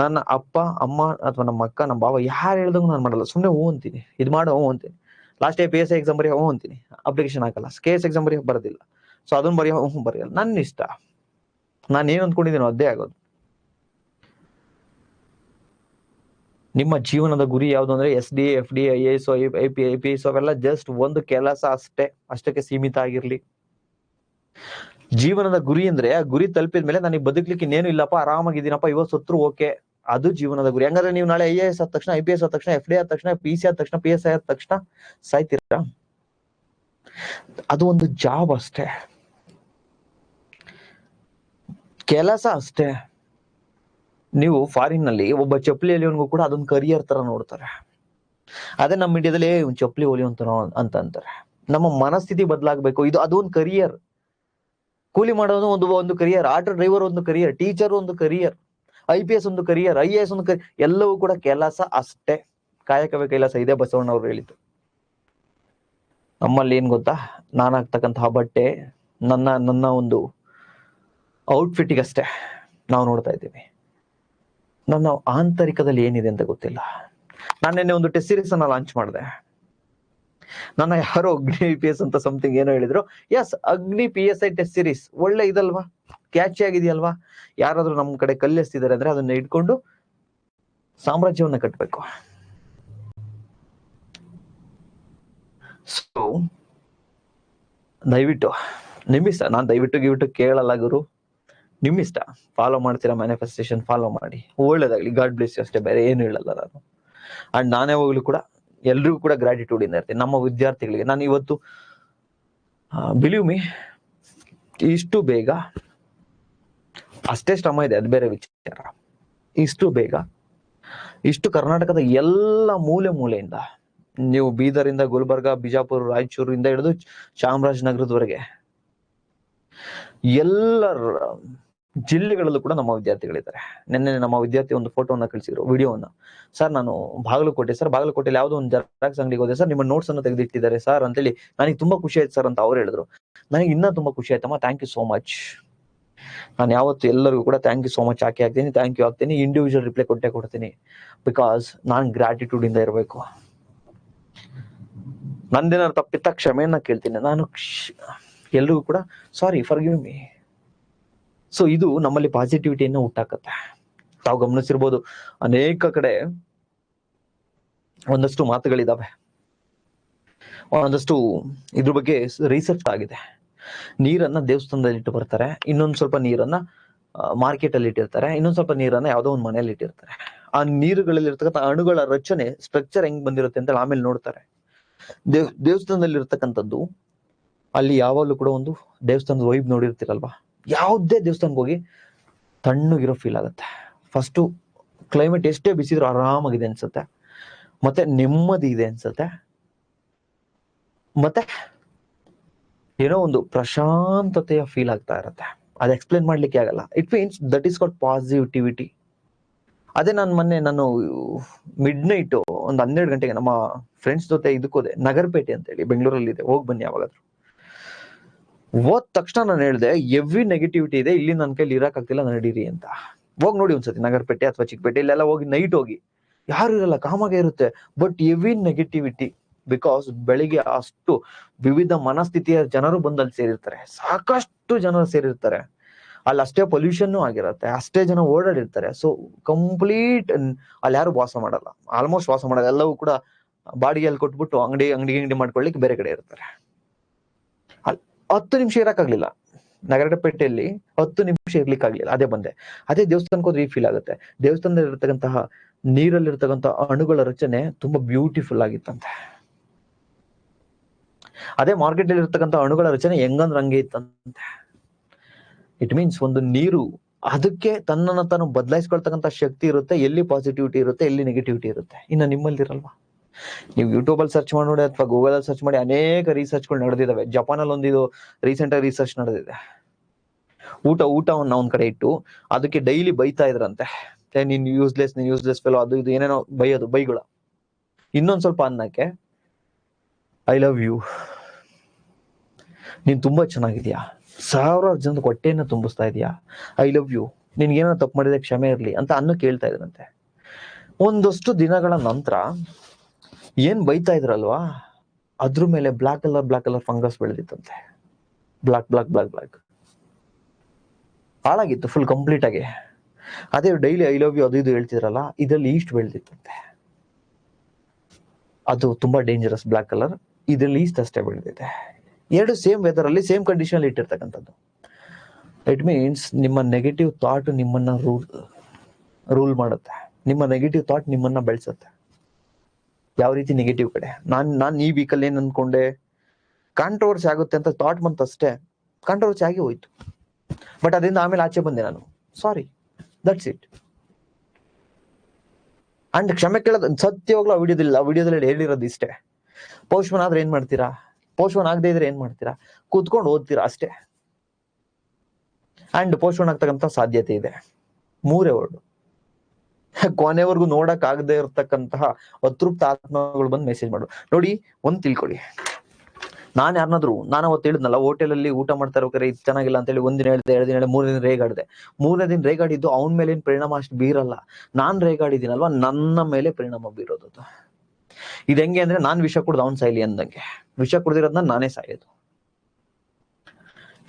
ನನ್ನ ಅಪ್ಪ, ಅಮ್ಮ ಅಥವಾ ನಮ್ಮ ಅಕ್ಕ, ನಮ್ಮ ಬಾವ ಯಾರು ಹೇಳ್ದಂಗೂ ನಾನು ಮಾಡಲ್ಲ. ಸುಮ್ಮನೆ ಹೂ ಅಂತೀನಿ. ಇದು ಮಾಡೋ, ಹೂ ಅಂತೀನಿ. ಲಾಸ್ಟ್ ಪಿ ಎಸ್ ಎಕ್ಸಾಮ್ ಬರೀ ಹ್ಞೂ ಅಂತೀನಿ. ಅಪ್ಲಿಕೇಶನ್ ಹಾಕಲ್ಲ. ಕೆ ಎಸ್ ಎಕ್ಸಾಮ್ ಬರೀ ಬರೋದಿಲ್ಲ. ಸೊ ಅದನ್ನ ಬರೀ ಹ್ಞೂ ಬರೆಯಲ್ಲ. ನನ್ನ ಇಷ್ಟ. ನಾನು ಏನು ಅಂದ್ಕೊಂಡಿದ್ದೀನೋ ಅದೇ ಆಗೋದು. ನಿಮ್ಮ ಜೀವನದ ಗುರಿ ಯಾವುದು ಅಂದ್ರೆ S D F D I S I P I P S ಅವೆಲ್ಲ ಜಸ್ಟ್ ಒಂದು ಕೆಲಸ ಅಷ್ಟೇ. ಅಷ್ಟಕ್ಕೆ ಸೀಮಿತ ಆಗಿರ್ಲಿ. ಜೀವನದ ಗುರಿ ಅಂದ್ರೆ ಆ ಗುರಿ ತಲುಪಿದ ಮೇಲೆ ನನಗೆ ಬದುಕಲಿಕ್ಕೆ ಇನ್ನೇನು ಇಲ್ಲಪ್ಪ, ಆರಾಮಾಗಿದ್ದೀನಪ್ಪ, ಇವತ್ತು ಸತ್ರು ಓಕೆ ಅದು ಜೀವನದ ಗುರಿ. ಹಂಗಾದ್ರೆ ನೀವು ನಾಳೆ ಐ ಎ ಎಸ್ ಆದ ತಕ್ಷಣ, ಐ ಪಿ ಎಸ್ ಆದ ತಕ್ಷಣ, ಎಫ್ ಡಿ ಆದ ತಕ್ಷಣ, ಪಿ ಸಿ ಆದ ತಕ್ಷಣ, ಪಿ ಎಸ್ ಐ ಆದ ತಕ್ಷಣ ಸಾಯ್ತೀರಾ? ಅದು ಒಂದು ಜಾಬ್ ಅಷ್ಟೇ. ಕೆಲಸ ಅಷ್ಟೇ. ನೀವು ಫಾರಿನ್ನಲ್ಲಿ ಒಬ್ಬ ಚಪ್ಪಲಿ ಹೊಲಿಯೋನ್ಗೂ ಕೂಡ ಅದೊಂದು ಕರಿಯರ್ ತರ ನೋಡ್ತಾರೆ. ಅದೇ ನಮ್ಮ ಇಂಡಿಯಾದಲ್ಲಿ ಒಂದು ಚಪ್ಪಲಿ ಹೊಲಿಯುವಂತನೋ? ಅಂತ ಅಂತಾರೆ. ನಮ್ಮ ಮನಸ್ಥಿತಿ ಬದಲಾಗಬೇಕು. ಇದು ಅದೊಂದು ಕರಿಯರ್ ಕೂಲಿ ಮಾಡೋದು ಒಂದು ಒಂದು ಕರಿಯರ್ ಆಟೋ ಡ್ರೈವರ್ ಒಂದು ಕರಿಯರ್ ಟೀಚರ್ ಒಂದು ಕರಿಯರ್ ಐ ಪಿ ಎಸ್ ಒಂದು ಕರಿಯರ್ ಐ ಎ ಎಸ್ ಒಂದು ಕರಿಯರ್ ಎಲ್ಲವೂ ಕೂಡ ಕೆಲಸ ಅಷ್ಟೇ. ಕಾಯಕವೇ ಕೈಲಾಸ ಇದೆ ಬಸವಣ್ಣ ಅವರು ಹೇಳಿದ್ದು. ನಮ್ಮಲ್ಲಿ ಏನ್ ಗೊತ್ತಾ? ನಾನು ಹಾಕ್ತಕ್ಕಂತಹ ಬಟ್ಟೆ, ನನ್ನ ನನ್ನ ಒಂದು ಔಟ್ಫಿಟ್ಟಿಗಷ್ಟೇ ನಾವು ನೋಡ್ತಾ ಇದ್ದೀವಿ. ನನ್ನ ಆಂತರಿಕದಲ್ಲಿ ಏನಿದೆ ಅಂತ ಗೊತ್ತಿಲ್ಲ. ನಾನು ನಿನ್ನೆ ಒಂದು ಟೆಸ್ಟ್ ಸೀರೀಸ್ ಅನ್ನ ಲಾಂಚ್ ಮಾಡಿದೆ. ನನ್ನ ಯಾರೋ ಅಗ್ನಿ ಪಿ ಎಸ್ ಅಂತ ಸಮಥಿಂಗ್ ಏನೋ ಹೇಳಿದ್ರು. S Agni P S I test series ಒಳ್ಳೆ ಇದಲ್ವಾ? ಕ್ಯಾಚಿ ಆಗಿದೆಯಲ್ವಾ? ಯಾರಾದ್ರೂ ನಮ್ಮ ಕಡೆ ಕಲ್ಲೆಸ್ತಿದ್ದಾರೆ ಅಂದ್ರೆ ಅದನ್ನ ಇಟ್ಕೊಂಡು ಸಾಮ್ರಾಜ್ಯವನ್ನ ಕಟ್ಟಬೇಕು ಸೊ ದಯವಿಟ್ಟು ನಿಮ್ಮಿಷ್ಟ, ನಾನು ದಯವಿಟ್ಟು ಗಿವಿಟ್ಟು ಕೇಳಲ್ಲ ಗುರು. ನಿಮ್ಮಿಷ್ಟ. ಫಾಲೋ ಮಾಡ್ತೀರಾ ಮ್ಯಾನಿಫೆಸ್ಟೇಷನ್ ಫಾಲೋ ಮಾಡಿ. ಒಳ್ಳೇದಾಗ್ಲಿ. ಗಾಡ್ ಬ್ಲೆಸ್ ಅಷ್ಟೇ, ಬೇರೆ ಏನು ಹೇಳಲ್ಲ ನಾನು. ಅಂಡ್ ನಾನೇ ಹೋಗ್ಲು ಕೂಡ, ಎಲ್ರಿಗೂ ಕೂಡ ಗ್ರಾಟಿಟ್ಯೂಡ್ ಇಂದ ಇರ್ತೀನಿ. ನಮ್ಮ ವಿದ್ಯಾರ್ಥಿಗಳಿಗೆ. ನಾನು ಇವತ್ತು ಬಿಲೀವ್ ಮೀ ಇಷ್ಟು ಬೇಗ ಅಷ್ಟೇ ಶ್ರಮ ಇದೆ, ಅದು ಬೇರೆ ವಿಚಾರ. ಇಷ್ಟು ಬೇಗ. ಇಷ್ಟು ಕರ್ನಾಟಕದ ಎಲ್ಲ ಮೂಲೆ ಮೂಲೆಯಿಂದ, ನೀವು ಬೀದರಿಂದ ಗುಲ್ಬರ್ಗ, ಬಿಜಾಪುರ, ರಾಯಚೂರಿಂದ ಹಿಡಿದು ಚಾಮರಾಜನಗರದವರೆಗೆ, ಎಲ್ಲ ಜಿಲ್ಲೆಗಳಲ್ಲೂ ಕೂಡ ನಮ್ಮ ವಿದ್ಯಾರ್ಥಿಗಳಿದ್ದಾರೆ. ನಿನ್ನೆ ನಮ್ಮ ವಿದ್ಯಾರ್ಥಿ ಒಂದು ಫೋಟೋವನ್ನ ಕಳಿಸಿದ್ರು, ವಿಡಿಯೋವನ್ನ. ಸರ್, ನಾನು ಬಾಗಲಕೋಟೆ, ಸರ್ ಬಾಗಲಕೋಟೆಯಲ್ಲಿ ಯಾವುದೋ ಒಂದು ಜೆರಾಕ್ಸ್ ಅಂಗಡಿಗೆ ಹೋದೆ. ಸರ್, ನಿಮ್ಮ ನೋಟ್ಸ್ ಅನ್ನು ತೆಗೆದಿಟ್ಟಿದ್ದಾರೆ, ಸರ್, ಅಂತೇಳಿ ನನಗೆ ತುಂಬಾ ಖುಷಿ ಆಯ್ತು ಸರ್ ಅಂತ ಅವ್ರು ಹೇಳಿದ್ರು. ನನಗೆ ಇನ್ನೂ ತುಂಬಾ ಖುಷಿ ಆಯ್ತಮ್ಮ. ಥ್ಯಾಂಕ್ ಯು ಸೋ ಮಚ್ ನಾನು ಯಾವತ್ತು ಎಲ್ಲರಿಗೂ ಕೂಡ ಥ್ಯಾಂಕ್ ಯು ಸೋ ಮಚ್ ಹಾಕಿ ಹಾಕ್ತೀನಿ ಥ್ಯಾಂಕ್ ಯು ಹಾಕ್ತೀನಿ ಇಂಡಿವಿಜುವಲ್ ರಿಪ್ಲೈ ಕೊಟ್ಟೆ ಕೊಡ್ತೀನಿ. ಬಿಕಾಸ್ ನಾನು ಗ್ರಾಟಿಟ್ಯೂಡ್ ಇಂದ ಇರಬೇಕು. ನಂದೇನಾದ್ರು ತಪ್ಪಿತ್ತ ಕ್ಷಮೆಯನ್ನ ಕೇಳ್ತೀನಿ? ನಾನು ಎಲ್ರಿಗೂ ಕೂಡ sorry forgive me so ಇದು ನಮ್ಮಲ್ಲಿ ಪಾಸಿಟಿವಿಟಿಯನ್ನ ಹುಟ್ಟಾಕತ್ತೆ ತಾವು ಗಮನಿಸಿರ್ಬೋದು, ಅನೇಕ ಕಡೆ ಒಂದಷ್ಟು ಮಾತುಗಳಿದಾವೆ. ಒಂದಷ್ಟು ಇದ್ರ ಬಗ್ಗೆ ರಿಸರ್ಚ್ ಆಗಿದೆ. ನೀರನ್ನ ದೇವಸ್ಥಾನದಲ್ಲಿ ಇಟ್ಟು ಬರ್ತಾರೆ. ಇನ್ನೊಂದ್ ಸ್ವಲ್ಪ ನೀರನ್ನ ಮಾರ್ಕೆಟ್ ಅಲ್ಲಿ ಇಟ್ಟಿರ್ತಾರೆ. ಇನ್ನೊಂದ್ ಸ್ವಲ್ಪ ನೀರನ್ನ ಯಾವ್ದೋ ಒಂದು ಮನೆಯಲ್ಲಿ ಇಟ್ಟಿರ್ತಾರೆ. ಆ ನೀರುಗಳಲ್ಲಿ ಇರ್ತಕ್ಕಂಥ ಅಣುಗಳ ರಚನೆ ಸ್ಟ್ರಕ್ಚರ್ ಹೆಂಗ್ ಬಂದಿರುತ್ತೆ ಅಂತ ಆಮೇಲೆ ನೋಡ್ತಾರೆ. ದೇವ್, ದೇವಸ್ಥಾನದಲ್ಲಿ ಇರ್ತಕ್ಕಂಥದ್ದು, ಅಲ್ಲಿ ಯಾವಾಗಲೂ ಕೂಡ ಒಂದು ದೇವಸ್ಥಾನದ ವೈಬ್ ನೋಡಿರ್ತೀರಲ್ವಾ? ಯಾವುದೇ ದೇವಸ್ಥಾನಕ್ಕೆ ಹೋಗಿ ತಣ್ಣಗಿರೋ ಫೀಲ್ ಆಗುತ್ತೆ. ಫಸ್ಟು ಕ್ಲೈಮೇಟ್ ಎಷ್ಟೇ ಬಿಸಿದ್ರು ಆರಾಮಾಗಿದೆ ಅನ್ಸುತ್ತೆ. ಮತ್ತೆ ನೆಮ್ಮದಿ ಇದೆ ಅನ್ಸುತ್ತೆ. ಮತ್ತೆ ಏನೋ ಒಂದು ಪ್ರಶಾಂತತೆಯ ಫೀಲ್ ಆಗ್ತಾ ಇರುತ್ತೆ. ಅದು ಎಕ್ಸ್ಪ್ಲೇನ್ ಮಾಡ್ಲಿಕ್ಕೆ ಆಗಲ್ಲ. It means that is called positivity ಅದೇ ನಾನು ಮೊನ್ನೆ ನಾನು ಮಿಡ್ ನೈಟ್ ಒಂದು ಹನ್ನೆರಡು ಗಂಟೆಗೆ ನಮ್ಮ ಫ್ರೆಂಡ್ಸ್ ಜೊತೆ ಇದಕ್ಕೋದೆ ನಗರಪೇಟೆ ಅಂತ ಹೇಳಿ ಬೆಂಗಳೂರಲ್ಲಿ ಇದೆ. ಹೋಗಿ ಬನ್ನಿ ಯಾವಾಗಾದ್ರೂ. ಹೋದ ತಕ್ಷಣ ನಾನು ಹೇಳಿದೆ ಎವ್ರಿ ನೆಗೆಟಿವಿಟಿ ಇದೆ. ಇಲ್ಲಿ ನನ್ನ ಕೈಲಿ ಇರಕ್ಕಾಗ್ತಿಲ್ಲ ನಡೀರಿ ಅಂತ. ಹೋಗಿ ನೋಡಿ ಒಂದ್ಸತಿ ನಗರಪೇಟೆ ಅಥವಾ ಚಿಕ್ಕಪೇಟೆ, ಇಲ್ಲೆಲ್ಲ ಹೋಗಿ ನೈಟ್ ಹೋಗಿ. ಯಾರು ಇರಲ್ಲ, ಕಾಮಾಗೆ ಇರುತ್ತೆ. ಬಟ್ ಎವ್ರಿ ನೆಗೆಟಿವಿಟಿ ಬಿಕಾಸ್ ಬೆಳಿಗ್ಗೆ ಅಷ್ಟು ವಿವಿಧ ಮನಸ್ಥಿತಿಯ ಜನರು ಬಂದಲ್ಲಿ ಸೇರಿರ್ತಾರೆ. ಸಾಕಷ್ಟು ಜನರು ಸೇರಿರ್ತಾರೆ. ಅಲ್ಲಿ ಅಷ್ಟೇ ಪೊಲ್ಯೂಷನ್ ಆಗಿರುತ್ತೆ. ಅಷ್ಟೇ ಜನ ಓಡಾಡಿರ್ತಾರೆ. ಸೊ ಕಂಪ್ಲೀಟ್ ಅಲ್ಲಿ ಯಾರು ವಾಸ ಮಾಡಲ್ಲ. ಆಲ್ಮೋಸ್ಟ್ ವಾಸ ಮಾಡಲ್ಲ. ಎಲ್ಲವೂ ಕೂಡ ಬಾಡಿಗೆಯಲ್ಲಿ ಕೊಟ್ಬಿಟ್ಟು ಅಂಗಡಿ ಅಂಗಡಿ ಅಂಗಡಿ ಮಾಡ್ಕೊಳ್ಳಿಕ್ಕೆ ಬೇರೆ ಕಡೆ ಇರ್ತಾರೆ. ಅಲ್- ಹತ್ತು ನಿಮಿಷ ಇರಕ್ಕಾಗ್ಲಿಲ್ಲ. ನಗರಪೇಟೆಯಲ್ಲಿ ಹತ್ತು ನಿಮಿಷ ಇರ್ಲಿಕ್ಕಾಗ್ಲಿಲ್ಲ. ಅದೇ ಬಂದೆ. ಅದೇ ದೇವಸ್ಥಾನಕ್ಕೆ ಹೋದ್ರೆ ಈ ಫೀಲ್ ಆಗುತ್ತೆ. ದೇವಸ್ಥಾನದಲ್ಲಿ ಇರತಕ್ಕಂತಹ ನೀರಲ್ಲಿರ್ತಕ್ಕಂತಹ ಅಣುಗಳ ರಚನೆ ತುಂಬಾ ಬ್ಯೂಟಿಫುಲ್ ಆಗಿತ್ತಂತೆ. ಅದೇ ಮಾರ್ಕೆಟ್ ಅಲ್ಲಿ ಇರ್ತಕ್ಕಂಥ ಅಣುಗಳ ರಚನೆ ಹೆಂಗಂದ್ರೆ ಹಂಗೆ ಇತ್ತಂತೆ. ಇಟ್ ಮೀನ್ಸ್ ಒಂದು ನೀರು, ಅದಕ್ಕೆ ತನ್ನನ್ನ ತಾನು ಬದಲಾಯಿಸ್ಕೊಳ್ತಕ್ಕಂಥ ಶಕ್ತಿ ಇರುತ್ತೆ, ಎಲ್ಲಿ ಪಾಸಿಟಿವಿಟಿ ಇರುತ್ತೆ, ಎಲ್ಲಿ ನೆಗೆಟಿವಿಟಿ ಇರುತ್ತೆ. ಇನ್ನು ನಿಮ್ಮಲ್ಲಿ ಇರಲ್ವಾ ನೀವು ಯೂಟ್ಯೂಬ್ ಅಲ್ಲಿ ಸರ್ಚ್ ಮಾಡಿ ಅಥವಾ ಗೂಗಲ್ ಅಲ್ಲಿ ಸರ್ಚ್ ಮಾಡಿ ಅನೇಕ ರಿಸರ್ಚ್ಗಳು ನಡೆದಿದ್ದಾವೆ ಜಪಾನ್ ಅಲ್ಲಿ ಒಂದಿದು ರೀಸೆಂಟ್ ಆಗಿ ರಿಸರ್ಚ್ ನಡೆದಿದೆ. ಊಟ, ಊಟವನ್ನು ಒಂದ್ ಕಡೆ ಇಟ್ಟು ಅದಕ್ಕೆ ಡೈಲಿ ಬೈತಾ ಇದ್ರಂತೆ. ನೀನ್ ಯೂಸ್ಲೆಸ್ ನೀನ್ ಯೂಸ್ಲೆಸ್ ಫೆಲೋ ಅದು, ಇದು ಏನೇನೋ ಬೈಯೋದು, ಬೈಗಳ. ಇನ್ನೊಂದ್ ಸ್ವಲ್ಪ ಅನ್ನಕ್ಕೆ ಐ ಲವ್ ಯು ನೀನು ತುಂಬಾ ಚೆನ್ನಾಗಿದ್ಯಾ? ಸಾವಿರಾರು ಜನದ ಹೊಟ್ಟೆಯನ್ನ ತುಂಬಿಸ್ತಾ ಇದೆಯಾ? ಐ ಲವ್ ಯು ನಿನ್ಗೇನೋ ತಪ್ಪು ಮಾಡಿದ್ರೆ ಕ್ಷಮೆ ಇರಲಿ ಅಂತ ಅನ್ನು ಕೇಳ್ತಾ ಇದ್ರಂತೆ. ಒಂದಷ್ಟು ದಿನಗಳ ನಂತರ ಏನ್ ಬೈತಾ ಇದ್ರಲ್ವಾ? ಅದ್ರ ಮೇಲೆ black colour black colour fungus ಬೆಳೆದಿತ್ತಂತೆ. Black black black black ಹಾಳಾಗಿತ್ತು ಫುಲ್ ಕಂಪ್ಲೀಟ್ ಆಗಿ. ಅದೇ ಡೈಲಿ ಐ ಲವ್ ಯು ಅದು ಇದು ಹೇಳ್ತಿದ್ರಲ್ಲ, ಇದರಲ್ಲಿ ಈಸ್ಟ್ ಬೆಳೆದಿತ್ತಂತೆ. ಅದು ತುಂಬಾ ಡೇಂಜರಸ್ ಬ್ಲಾಕ್ ಕಲರ್ ಇದರಲ್ಲಿ ಅಷ್ಟೇ ಬೆಳೆದಿದೆ ಎರಡು ಸೇಮ್ ವೆದರ್ ಅಲ್ಲಿ ಸೇಮ್ ಕಂಡೀಷನ್ ಇಟ್ಟಿರ್ತಕ್ಕಂಥದ್ದು. ಇಟ್ ಮೀನ್ಸ್ ನಿಮ್ಮ ನೆಗೆಟಿವ್ ಥಾಟ್ ನಿಮ್ಮನ್ನ ರೂಲ್ ರೂಲ್ ಮಾಡುತ್ತೆ. ನಿಮ್ಮ ನೆಗೆಟಿವ್ ಥಾಟ್ ನಿಮ್ಮನ್ನ ಬೆಳೆಸುತ್ತೆ. ಯಾವ ರೀತಿ ನೆಗೆಟಿವ್ ಕಡೆ? ನಾನ್ ನಾನ್ ಈ ವೀಕಲ್ಲಿ ಏನ್ ಅನ್ಕೊಂಡೆ? ಕಾಂಟ್ರವರ್ಸಿ ಆಗುತ್ತೆ ಅಂತ ಥಾಟ್ ಬಂತ ಅಷ್ಟೇ. ಕಾಂಟ್ರವರ್ಸಿ ಆಗಿ ಹೋಯ್ತು. ಬಟ್ ಅದರಿಂದ ಆಮೇಲೆ ಆಚೆ ಬಂದೆ ನಾನು. ಸಾರಿ ದಟ್ಸ್ ಇಟ್ ಅಂಡ್ ಕ್ಷಮೆ ಕೇಳೋದು ಸತ್ಯವಾಗ್ಲೂ ಆ ವಿಡಿಯೋದಲ್ಲಿ ಆ ವಿಡಿಯೋದಲ್ಲಿ ಹೇಳಿರೋದು ಇಷ್ಟೇ. ಪೋಸ್ಟ್ಮನ್ ಆದ್ರೆ ಏನ್ ಮಾಡ್ತೀರಾ? ಪೋಷಣ ಆಗದೆ ಇದ್ರೆ ಏನ್ ಮಾಡ್ತೀರಾ? ಕೂತ್ಕೊಂಡು ಓದ್ತೀರಾ ಅಷ್ಟೇ. ಅಂಡ್ ಪೋಷಣ ಆಗ್ತಕ್ಕಂತ ಸಾಧ್ಯತೆ ಇದೆ. ಮೂರೇ ವರ್ಡ್ ಕೊನೆವರೆಗೂ ನೋಡಕ್ ಆಗದೆ ಇರತಕ್ಕಂತಹ ಅತೃಪ್ತ ಆತ್ಮಗಳು ಬಂದು ಮೆಸೇಜ್ ಮಾಡು. ನೋಡಿ, ಒಂದ್ ತಿಳ್ಕೊಳ್ಳಿ. ನಾನು ಯಾರನ್ನಾದ್ರು ನಾನು ಅವತ್ತು ಹೇಳಿದ್ನಲ್ಲ ಹೋಟೆಲ್ ಅಲ್ಲಿ ಊಟ ಮಾಡ್ತಾ ಇರೋಕೆ ಇದು ಚೆನ್ನಾಗಿಲ್ಲ ಅಂತ ಹೇಳಿ ಒಂದಿನ ಹೇಳಿದೆ, ಎರಡು ದಿನ ಹೇಳಿ ಮೂರನೇ ದಿನ ರೇಗಾಡಿದೆ. ಮೂರನೇ ದಿನ ರೇಗಾಡಿದ್ದು ಅವನ ಮೇಲೆ ಏನ್ ಪರಿಣಾಮ ಅಷ್ಟು ಬೀರಲ್ಲ. ನಾನ್ ರೇಗಾಡಿದ್ದೀನಲ್ವಾ? ನನ್ನ ಮೇಲೆ ಪರಿಣಾಮ ಬೀರೋದು. ಇದು ಹೆಂಗೆ ಅಂದ್ರೆ ನಾನ್ ವಿಷ ಕುಡ್ದು ಅವ್ನ ಸಾಯ್ಲಿ ಅಂದಂಗೆ. ವಿಷ ಕುಡ್ದಿರೋದನ್ನ ನಾನೇ ಸಾಯೋದು.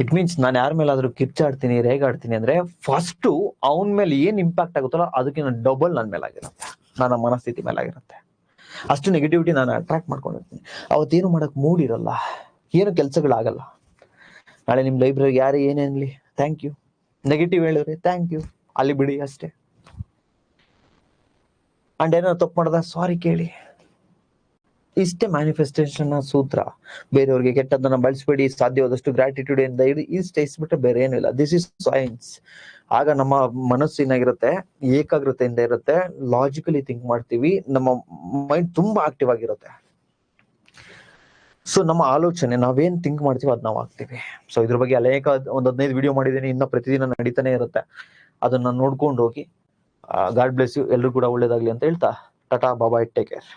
ಇಟ್ ಮೀನ್ಸ್ ನಾನು ಯಾರ ಮೇಲಾದ್ರೂ ಕಿರ್ಚಾಡ್ತೀನಿ, ರೇಗಾಡ್ತೀನಿ ಅಂದ್ರೆ ಫಸ್ಟ್ ಅವನ ಮೇಲೆ ಏನ್ ಇಂಪ್ಯಾಕ್ಟ್ ಆಗುತ್ತಲ್ಲ ಅದಕ್ಕಿಂತ ಡಬಲ್ ನನ್ನ ಮೇಲಾಗಿರುತ್ತೆ. ನನ್ನ ಮನಸ್ಥಿತಿ ಮೇಲಾಗಿರುತ್ತೆ. ಅಷ್ಟು ನೆಗೆಟಿವಿಟಿ ನಾನು ಅಟ್ರಾಕ್ಟ್ ಮಾಡ್ಕೊಂಡಿರ್ತೀನಿ. ಅವತ್ತೇನು ಮಾಡಕ್ ಮೂಡ್ ಇರಲ್ಲ ಏನು ಕೆಲಸಗಳಾಗಲ್ಲ. ನಾಳೆ ನಿಮ್ ಲೈಬ್ರರಿ ಯಾರು ಏನೇನ್ಲಿ ಥ್ಯಾಂಕ್ ಯು ನೆಗೆಟಿವ್ ಹೇಳಿದ್ರೆ ಥ್ಯಾಂಕ್ ಯು ಅಲ್ಲಿ ಬಿಡಿ ಅಷ್ಟೇ. ಅಂಡ್ ಏನೋ ತಪ್ಪು ಮಾಡ್ದ ಸಾರಿ ಕೇಳಿ. ಇಷ್ಟೇ ಮ್ಯಾನಿಫೆಸ್ಟೇಷನ್ ಸೂತ್ರ. ಬೇರೆಯವ್ರಿಗೆ ಕೆಟ್ಟದನ್ನ ಬಳಸಬೇಡಿ, ಸಾಧ್ಯವಾದಷ್ಟು ಗ್ರಾಟಿಟ್ಯೂಡ್ ಇಂದ ಇಡಿ ಇಷ್ಟೇ ಇಸ್ಬಿಟ್ರೆ ಬೇರೆ ಏನು ಇಲ್ಲ. ದಿಸ್ ಇಸ್ ಸೈನ್ಸ್ ಆಗ ನಮ್ಮ ಮನಸ್ಸು ಏನಾಗಿರುತ್ತೆ? ಏಕಾಗ್ರತೆಯಿಂದ ಇರುತ್ತೆ. ಲಾಜಿಕಲಿ ಥಿಂಕ್ ಮಾಡ್ತೀವಿ. ನಮ್ಮ ಮೈಂಡ್ ತುಂಬಾ ಆಕ್ಟಿವ್ ಆಗಿರುತ್ತೆ. ಸೊ ನಮ್ಮ ಆಲೋಚನೆ, ನಾವೇನ್ ಥಿಂಕ್ ಮಾಡ್ತೀವಿ ಅದ್ ನಾವು ಆಗ್ತೀವಿ ಸೊ ಇದ್ರ ಬಗ್ಗೆ ಅನೇಕ ಒಂದ್ ಹದಿನೈದು ವಿಡಿಯೋ ಮಾಡಿದ್ದೀನಿ. ಇನ್ನ ಪ್ರತಿದಿನ ನಡೀತಾನೆ ಇರುತ್ತೆ. ಅದನ್ನ ನೋಡ್ಕೊಂಡು ಹೋಗಿ ಗಾಡ್ ಬ್ಲೆಸ್ ಯು ಎಲ್ರು ಕೂಡ ಒಳ್ಳೇದಾಗ್ಲಿ ಅಂತ ಹೇಳ್ತಾ, ಟಾಟಾ ಬಾಬಾ ಟೇಕ್ ಕೇರ್